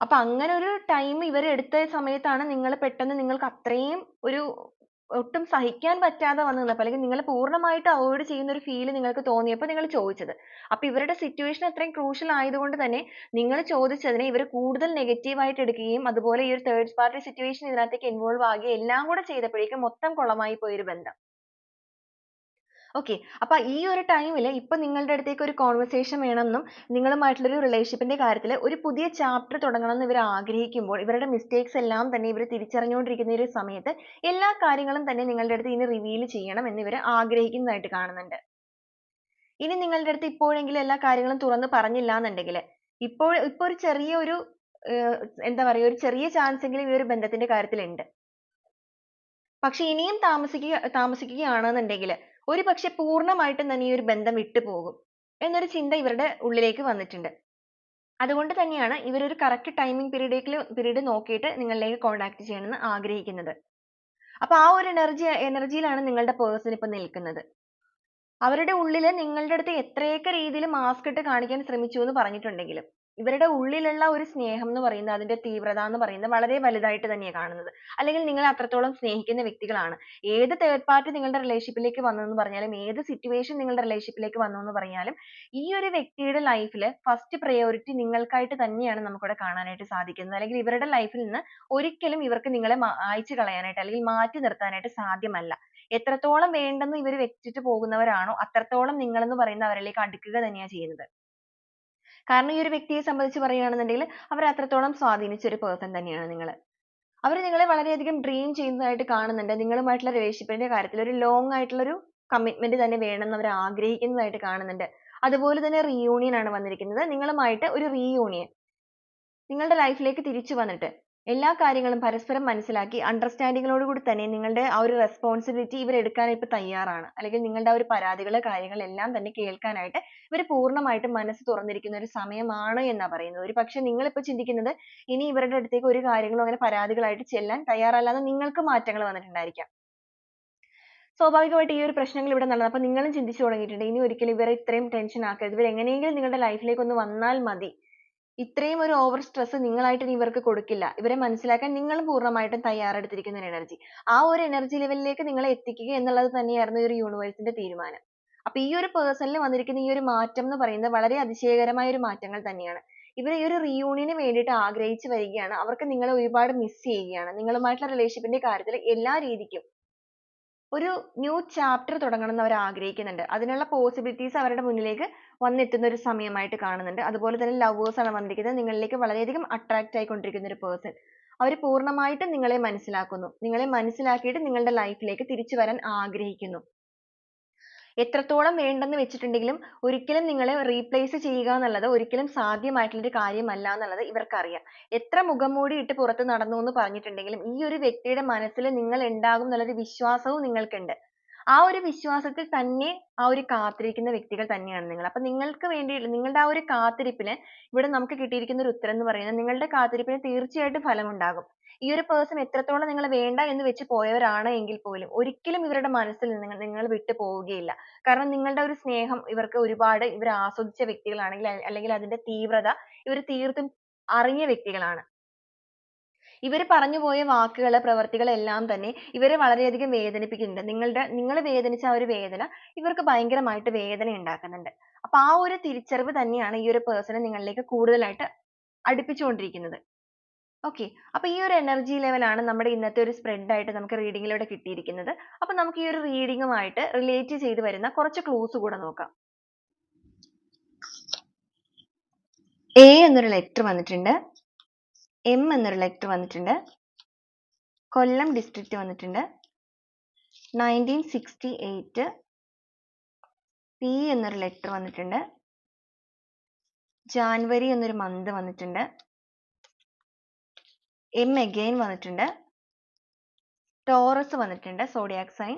അപ്പൊ അങ്ങനെ ഒരു ടൈം ഇവർ എടുത്ത സമയത്താണ് നിങ്ങൾ പെട്ടെന്ന് നിങ്ങൾക്ക് അത്രയും ഒരു ഒട്ടും സഹിക്കാൻ പറ്റാതെ വന്നു നിന്നപ്പോൾ അല്ലെങ്കിൽ നിങ്ങൾ പൂർണമായിട്ട് അവോയ്ഡ് ചെയ്യുന്ന ഒരു ഫീൽ നിങ്ങൾക്ക് തോന്നിയപ്പോൾ നിങ്ങൾ ചോദിച്ചത്. അപ്പൊ ഇവരുടെ സിറ്റുവേഷൻ അത്രയും ക്രൂഷ്യൽ ആയതുകൊണ്ട് തന്നെ നിങ്ങൾ ചോദിച്ചതിനെ ഇവർ കൂടുതൽ നെഗറ്റീവായിട്ട് എടുക്കുകയും അതുപോലെ ഈ ഒരു തേർഡ് പാർട്ടി സിറ്റുവേഷൻ ഇതിനകത്തേക്ക് ഇൻവോൾവ് ആകുകയും എല്ലാം കൂടെ ചെയ്തപ്പോഴേക്കും മൊത്തം കുളമായി പോയൊരു ബന്ധം. Okay അപ്പോൾ ഈ ഒരു ടൈമിൽ ഇപ്പോൾ ഇപ്പൊ നിങ്ങളുടെ അടുത്തേക്ക് ഒരു കോൺവെർസേഷൻ വേണമെന്നും നിങ്ങളുമായിട്ടുള്ള ഒരു റിലേഷൻഷിപ്പിന്റെ കാര്യത്തിൽ ഒരു പുതിയ ചാപ്റ്റർ തുടങ്ങണം എന്ന് ഇവർ ആഗ്രഹിക്കുമ്പോൾ ഇവരുടെ മിസ്റ്റേക്സ് എല്ലാം തന്നെ ഇവർ തിരിച്ചറിഞ്ഞുകൊണ്ടിരിക്കുന്ന ഒരു സമയത്ത് എല്ലാ കാര്യങ്ങളും തന്നെ നിങ്ങളുടെ അടുത്ത് ഇനി റിവീൽ ചെയ്യണം എന്ന് ഇവർ ആഗ്രഹിക്കുന്നതായിട്ട് കാണുന്നുണ്ട്. ഇനി നിങ്ങളുടെ അടുത്ത് ഇപ്പോഴെങ്കിലും എല്ലാ കാര്യങ്ങളും തുറന്ന് പറഞ്ഞില്ല എന്നുണ്ടെങ്കിൽ ഇപ്പോൾ ഇപ്പൊ ഒരു ചെറിയ ഒരു എന്താ പറയുക ഒരു ചെറിയ ചാൻസ് എങ്കിലും ഈ ഒരു ബന്ധത്തിന്റെ കാര്യത്തിലുണ്ട് പക്ഷെ ഇനിയും താമസിക്കുക താമസിക്കുകയാണെന്നുണ്ടെങ്കിൽ ഒരുപക്ഷെ പൂർണമായിട്ടും തന്നെ ഈ ഒരു ബന്ധം വിട്ടുപോകും എന്നൊരു ചിന്ത ഇവരുടെ ഉള്ളിലേക്ക് വന്നിട്ടുണ്ട്. അതുകൊണ്ട് തന്നെയാണ് ഇവർ ഒരു correct timing period period നോക്കിയിട്ട് നിങ്ങളിലേക്ക് contact ചെയ്യണമെന്ന് ആഗ്രഹിക്കുന്നത്. അപ്പൊ ആ ഒരു എനർജി energy യിലാണ് നിങ്ങളുടെ പേഴ്സൺ ഇപ്പൊ നിൽക്കുന്നത്. അവരുടെ ഉള്ളിൽ നിങ്ങളുടെ അടുത്ത് എത്രയൊക്കെ രീതിയിൽ മാസ്ക് ഇട്ട് കാണിക്കാൻ ശ്രമിച്ചു എന്ന് പറഞ്ഞിട്ടുണ്ടെങ്കിലും ഇവരുടെ ഉള്ളിലുള്ള ഒരു സ്നേഹം എന്ന് പറയുന്നത് അതിന്റെ തീവ്രത എന്ന് പറയുന്നത് വളരെ വലുതായിട്ട് തന്നെയാണ് കാണുന്നത്. അല്ലെങ്കിൽ നിങ്ങൾ അത്രത്തോളം സ്നേഹിക്കുന്ന വ്യക്തികളാണ്. ഏത് തേർഡ് പാർട്ടി നിങ്ങളുടെ റിലേഷൻഷിപ്പിലേക്ക് എന്ന് പറഞ്ഞാലും ഏത് സിറ്റുവേഷൻ നിങ്ങളുടെ റിലേഷൻഷിപ്പിലേക്ക് വന്നു എന്ന് പറഞ്ഞാലും ഈ ഒരു വ്യക്തിയുടെ ലൈഫിൽ ഫസ്റ്റ് പ്രയോറിറ്റി നിങ്ങൾക്കായിട്ട് തന്നെയാണ് നമുക്കിവിടെ കാണാനായിട്ട് സാധിക്കുന്നത്. അല്ലെങ്കിൽ ഇവരുടെ ലൈഫിൽ നിന്ന് ഒരിക്കലും ഇവർക്ക് നിങ്ങളെ മായ്ച്ചു കളയാനായിട്ട് അല്ലെങ്കിൽ മാറ്റി നിർത്താനായിട്ട് സാധ്യമല്ല. എത്രത്തോളം വേണ്ടെന്ന് ഇവർ വെച്ചിട്ട് പോകുന്നവരാണോ അത്രത്തോളം നിങ്ങൾ എന്ന് പറയുന്ന അവരിലേക്ക് അടുക്കുക തന്നെയാണ് ചെയ്യുന്നത്. കാരണം ഈ ഒരു വ്യക്തിയെ സംബന്ധിച്ച് പറയുകയാണെന്നുണ്ടെങ്കിൽ അവർ അത്രത്തോളം സ്വാധീനിച്ച ഒരു പേഴ്സൺ തന്നെയാണ് നിങ്ങൾ അവർ നിങ്ങളെ വളരെയധികം ഡ്രീം ചെയ്യുന്നതായിട്ട് കാണുന്നുണ്ട്. നിങ്ങളുമായിട്ടുള്ള റിലേഷൻഷിപ്പിന്റെ കാര്യത്തിൽ ഒരു ലോങ് ആയിട്ടുള്ള ഒരു കമ്മിറ്റ്മെന്റ് തന്നെ വേണമെന്ന് അവർ ആഗ്രഹിക്കുന്നതായിട്ട് കാണുന്നുണ്ട്. അതുപോലെ തന്നെ റീയൂണിയൻ ആണ് വന്നിരിക്കുന്നത്. നിങ്ങളുമായിട്ട് ഒരു റീയൂണിയൻ നിങ്ങളുടെ ലൈഫിലേക്ക് തിരിച്ചു വന്നിട്ട് എല്ലാ കാര്യങ്ങളും പരസ്പരം മനസ്സിലാക്കി understanding കൂടി തന്നെ നിങ്ങളുടെ ആ ഒരു റെസ്പോൺസിബിലിറ്റി ഇവർ എടുക്കാൻ ഇപ്പൊ തയ്യാറാണ്. അല്ലെങ്കിൽ നിങ്ങളുടെ ആ ഒരു പരാതികൾ കാര്യങ്ങൾ എല്ലാം തന്നെ കേൾക്കാനായിട്ട് ഇവർ പൂർണമായിട്ടും മനസ്സ് തുറന്നിരിക്കുന്ന ഒരു സമയമാണ് എന്നാ പറയുന്നത്. ഒരുപക്ഷെ നിങ്ങൾ ഇപ്പോൾ ചിന്തിക്കുന്നത് ഇനി ഇവരുടെ അടുത്തേക്ക് ഒരു കാര്യങ്ങളും അങ്ങനെ പരാതികളായിട്ട് ചെല്ലാൻ തയ്യാറല്ലാതെ നിങ്ങൾക്ക് മാറ്റങ്ങൾ വന്നിട്ടുണ്ടായിരിക്കാം. സ്വാഭാവികമായിട്ട് ഈ ഒരു പ്രശ്നങ്ങൾ ഇവിടെ നടന്നു. അപ്പോൾ നിങ്ങളും ചിന്തിച്ചു തുടങ്ങിയിട്ടുണ്ട്. ഇനി ഒരിക്കലും ഇവരെ ഇത്രയും ടെൻഷൻ ആക്കരുത്. ഇവർ എങ്ങനെയെങ്കിലും നിങ്ങളുടെ ലൈഫിലേക്ക് ഒന്ന് വന്നാൽ മതി. ഇത്രയും ഒരു ഓവർ സ്ട്രെസ് നിങ്ങളായിട്ട് ഇവർക്ക് കൊടുക്കില്ല. ഇവരെ മനസ്സിലാക്കാൻ നിങ്ങളും പൂർണമായിട്ടും തയ്യാറെടുത്തിരിക്കുന്ന ഒരു എനർജി ആ ഒരു എനർജി ലെവലിലേക്ക് നിങ്ങളെ എത്തിക്കുക എന്നുള്ളത് തന്നെയായിരുന്നു ഈ ഒരു യൂണിവേഴ്സിന്റെ തീരുമാനം. അപ്പൊ ഈ ഒരു പേഴ്സണിൽ വന്നിരിക്കുന്ന ഈ ഒരു മാറ്റം എന്ന് പറയുന്നത് വളരെ അതിശയകരമായ ഒരു മാറ്റങ്ങൾ തന്നെയാണ്. ഇവർ ഈ ഒരു റിയൂണിയന് വേണ്ടിയിട്ട് ആഗ്രഹിച്ചു വരികയാണ്. അവർക്ക് നിങ്ങളെ ഒരുപാട് മിസ് ചെയ്യുകയാണ്. നിങ്ങളുമായിട്ടുള്ള റിലേഷൻഷിപ്പിന്റെ കാര്യത്തിൽ എല്ലാ രീതിക്കും ഒരു ന്യൂ ചാപ്റ്റർ തുടങ്ങണം എന്ന് അവർ ആഗ്രഹിക്കുന്നുണ്ട്. അതിനുള്ള പോസിബിലിറ്റീസ് അവരുടെ മുന്നിലേക്ക് വന്നെത്തുന്ന ഒരു സമയമായിട്ട് കാണുന്നുണ്ട്. അതുപോലെ തന്നെ ലവേഴ്സ് ആണ് വന്നിരിക്കുന്നത്. നിങ്ങളിലേക്ക് വളരെയധികം അട്രാക്റ്റ് ആയിക്കൊണ്ടിരിക്കുന്ന ഒരു പേഴ്സൺ അവർ പൂർണമായിട്ടും നിങ്ങളെ മനസ്സിലാക്കുന്നു. നിങ്ങളെ മനസ്സിലാക്കിയിട്ട് നിങ്ങളുടെ ലൈഫിലേക്ക് തിരിച്ചു വരാൻ ആഗ്രഹിക്കുന്നു. എത്രത്തോളം വേണ്ടെന്ന് വെച്ചിട്ടുണ്ടെങ്കിലും ഒരിക്കലും നിങ്ങളെ റീപ്ലേസ് ചെയ്യുക എന്നുള്ളത് ഒരിക്കലും സാധ്യമായിട്ടുള്ള ഒരു കാര്യമല്ല എന്നുള്ളത് ഇവർക്കറിയാം. എത്ര മുഖംമൂടി ഇട്ട് പുറത്ത് നടന്നു എന്ന് പറഞ്ഞിട്ടുണ്ടെങ്കിലും ഈ ഒരു വ്യക്തിയുടെ മനസ്സിൽ നിങ്ങൾ ഉണ്ടാകും എന്നുള്ളൊരു വിശ്വാസവും നിങ്ങൾക്കുണ്ട്. ആ ഒരു വിശ്വാസത്തിൽ തന്നെ ആ ഒരു കാത്തിരിക്കുന്ന വ്യക്തികൾ തന്നെയാണ് നിങ്ങൾ. അപ്പൊ നിങ്ങൾക്ക് വേണ്ടി നിങ്ങളുടെ ആ ഒരു കാത്തിരിപ്പിന് ഇവിടെ നമുക്ക് കിട്ടിയിരിക്കുന്ന ഒരു ഉത്തരം എന്ന് പറയുന്നത് നിങ്ങളുടെ കാത്തിരിപ്പിന് തീർച്ചയായിട്ടും ഫലമുണ്ടാകും. ഈ ഒരു person എത്രത്തോളം നിങ്ങളെ വേണ്ട എന്ന് വെച്ച് പോയവരാണ് എങ്കിൽ പോലും ഒരിക്കലും ഇവരുടെ മനസ്സിൽ നിന്ന് നിങ്ങൾ വിട്ടു പോവുകയില്ല. കാരണം നിങ്ങളുടെ ഒരു സ്നേഹം ഇവർക്ക് ഒരുപാട് ഇവർ ആസ്വദിച്ച വ്യക്തികളാണെങ്കിൽ അല്ലെങ്കിൽ അതിന്റെ തീവ്രത ഇവർ തീർത്തും അറിഞ്ഞ വ്യക്തികളാണ്. ഇവർ പറഞ്ഞു പോയ വാക്കുകൾ പ്രവർത്തികൾ എല്ലാം തന്നെ ഇവരെ വളരെയധികം വേദനിപ്പിക്കുന്നുണ്ട്. നിങ്ങളുടെ നിങ്ങൾ വേദനിച്ച ആ ഒരു വേദന ഇവർക്ക് ഭയങ്കരമായിട്ട് വേദന ഉണ്ടാക്കുന്നുണ്ട്. അപ്പൊ ആ ഒരു തിരിച്ചറിവ് തന്നെയാണ് ഈ ഒരു പേഴ്സണെ നിങ്ങളിലേക്ക് കൂടുതലായിട്ട് അടുപ്പിച്ചുകൊണ്ടിരിക്കുന്നത്. ഓക്കെ അപ്പൊ ഈ ഒരു എനർജി ലെവലാണ് നമ്മുടെ ഇന്നത്തെ ഒരു സ്പ്രെഡ് ആയിട്ട് നമുക്ക് റീഡിങ്ങിലൂടെ ലൂടെ കിട്ടിയിരിക്കുന്നത്. അപ്പൊ നമുക്ക് ഈ ഒരു റീഡിങ്ങുമായിട്ട് റിലേറ്റ് ചെയ്ത് വരുന്ന കുറച്ച് ക്ലൂസ് കൂടെ നോക്കാം. എ എന്നൊരു ലെറ്റർ വന്നിട്ടുണ്ട്. M എന്നൊരു ലെറ്റർ വന്നിട്ടുണ്ട്. കൊല്ലം ഡിസ്ട്രിക്റ്റ് വന്നിട്ടുണ്ട്. നയന്റീൻ സിക്സ്റ്റി എയ്റ്റ് പി എന്നൊരു ലെറ്റർ വന്നിട്ടുണ്ട്. ജാൻവരി എന്നൊരു മന്ത് വന്നിട്ടുണ്ട്. എം എഗെയിൻ വന്നിട്ടുണ്ട്. ടോറസ് വന്നിട്ടുണ്ട് സോഡിയാക് സൈൻ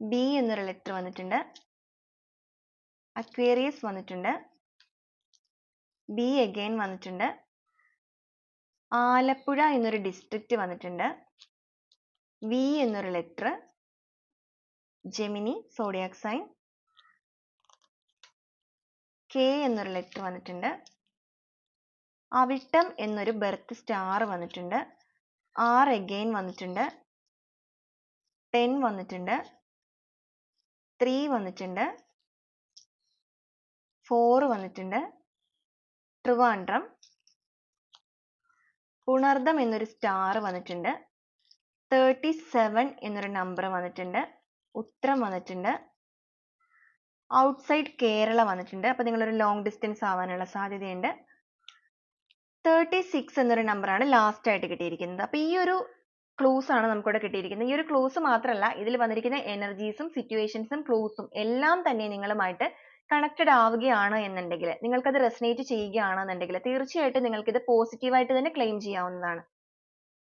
B എന്നൊരു ലെറ്റർ വന്നിട്ടുണ്ട്. അക്വേറിയസ് വന്നിട്ടുണ്ട്. B again വന്നിട്ടുണ്ട്. ആലപ്പുഴ എന്നൊരു district വന്നിട്ടുണ്ട്. വി എന്നൊരു ലെറ്റർ ജെമിനി sign. K എന്നൊരു ലെറ്റർ വന്നിട്ടുണ്ട്. അവിട്ടം എന്നൊരു birth സ്റ്റാർ വന്നിട്ടുണ്ട്. ആർ again വന്നിട്ടുണ്ട്. ടെൻ വന്നിട്ടുണ്ട്. ത്രീ വന്നിട്ടുണ്ട്. ഫോർ വന്നിട്ടുണ്ട്. ട്രിവാൻഡ്രം. പുണർദം എന്നൊരു സ്റ്റാർ വന്നിട്ടുണ്ട്. തേർട്ടി സെവൻ എന്നൊരു നമ്പർ വന്നിട്ടുണ്ട്. ഉത്തരം വന്നിട്ടുണ്ട്. ഔട്ട്സൈഡ് കേരള വന്നിട്ടുണ്ട്. അപ്പോൾ നിങ്ങളൊരു ലോങ് ഡിസ്റ്റൻസ് ആവാനുള്ള സാധ്യതയുണ്ട്. തേർട്ടി സിക്സ് എന്നൊരു നമ്പർ ആണ് ലാസ്റ്റ് ആയിട്ട് കിട്ടിയിരിക്കുന്നത്. അപ്പോൾ ഈ ഒരു ക്ലൂസ് ആണ് നമുക്കിവിടെ കിട്ടിയിരിക്കുന്നത്. ഈ ഒരു ക്ലൂസ് മാത്രമല്ല ഇതിൽ വന്നിരിക്കുന്ന എനർജീസും സിറ്റുവേഷൻസും ഉം എല്ലാം തന്നെ നിങ്ങളുമായിട്ട് connected ആവുകയാണ് എന്നുണ്ടെങ്കിൽ നിങ്ങൾക്കത് ചെയ്യുകയാണ് ചെയ്യുകയാണെന്നുണ്ടെങ്കിൽ തീർച്ചയായിട്ടും നിങ്ങൾക്ക് ഇത് positive ആയിട്ട് തന്നെ ക്ലെയിം ചെയ്യാവുന്നതാണ്.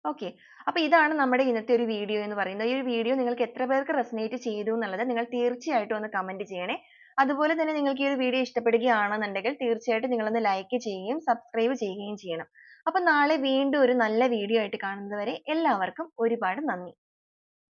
ഓക്കെ അപ്പോൾ ഇതാണ് നമ്മുടെ ഇന്നത്തെ ഒരു വീഡിയോ എന്ന് പറയുന്നത്. ഈ ഒരു വീഡിയോ നിങ്ങൾക്ക് എത്ര പേർക്ക് റെസിനേറ്റ് ചെയ്തു എന്നുള്ളത് നിങ്ങൾ തീർച്ചയായിട്ടും ഒന്ന് കമന്റ് ചെയ്യണേ. അതുപോലെ തന്നെ നിങ്ങൾക്ക് ഈ ഒരു വീഡിയോ ഇഷ്ടപ്പെടുകയാണെന്നുണ്ടെങ്കിൽ തീർച്ചയായിട്ടും നിങ്ങളൊന്ന് ലൈക്ക് ചെയ്യുകയും സബ്സ്ക്രൈബ് ചെയ്യുകയും ചെയ്യണം. അപ്പോൾ നാളെ വീണ്ടും ഒരു നല്ല വീഡിയോ ആയിട്ട് കാണുന്നതുവരെ എല്ലാവർക്കും ഒരുപാട് നന്ദി.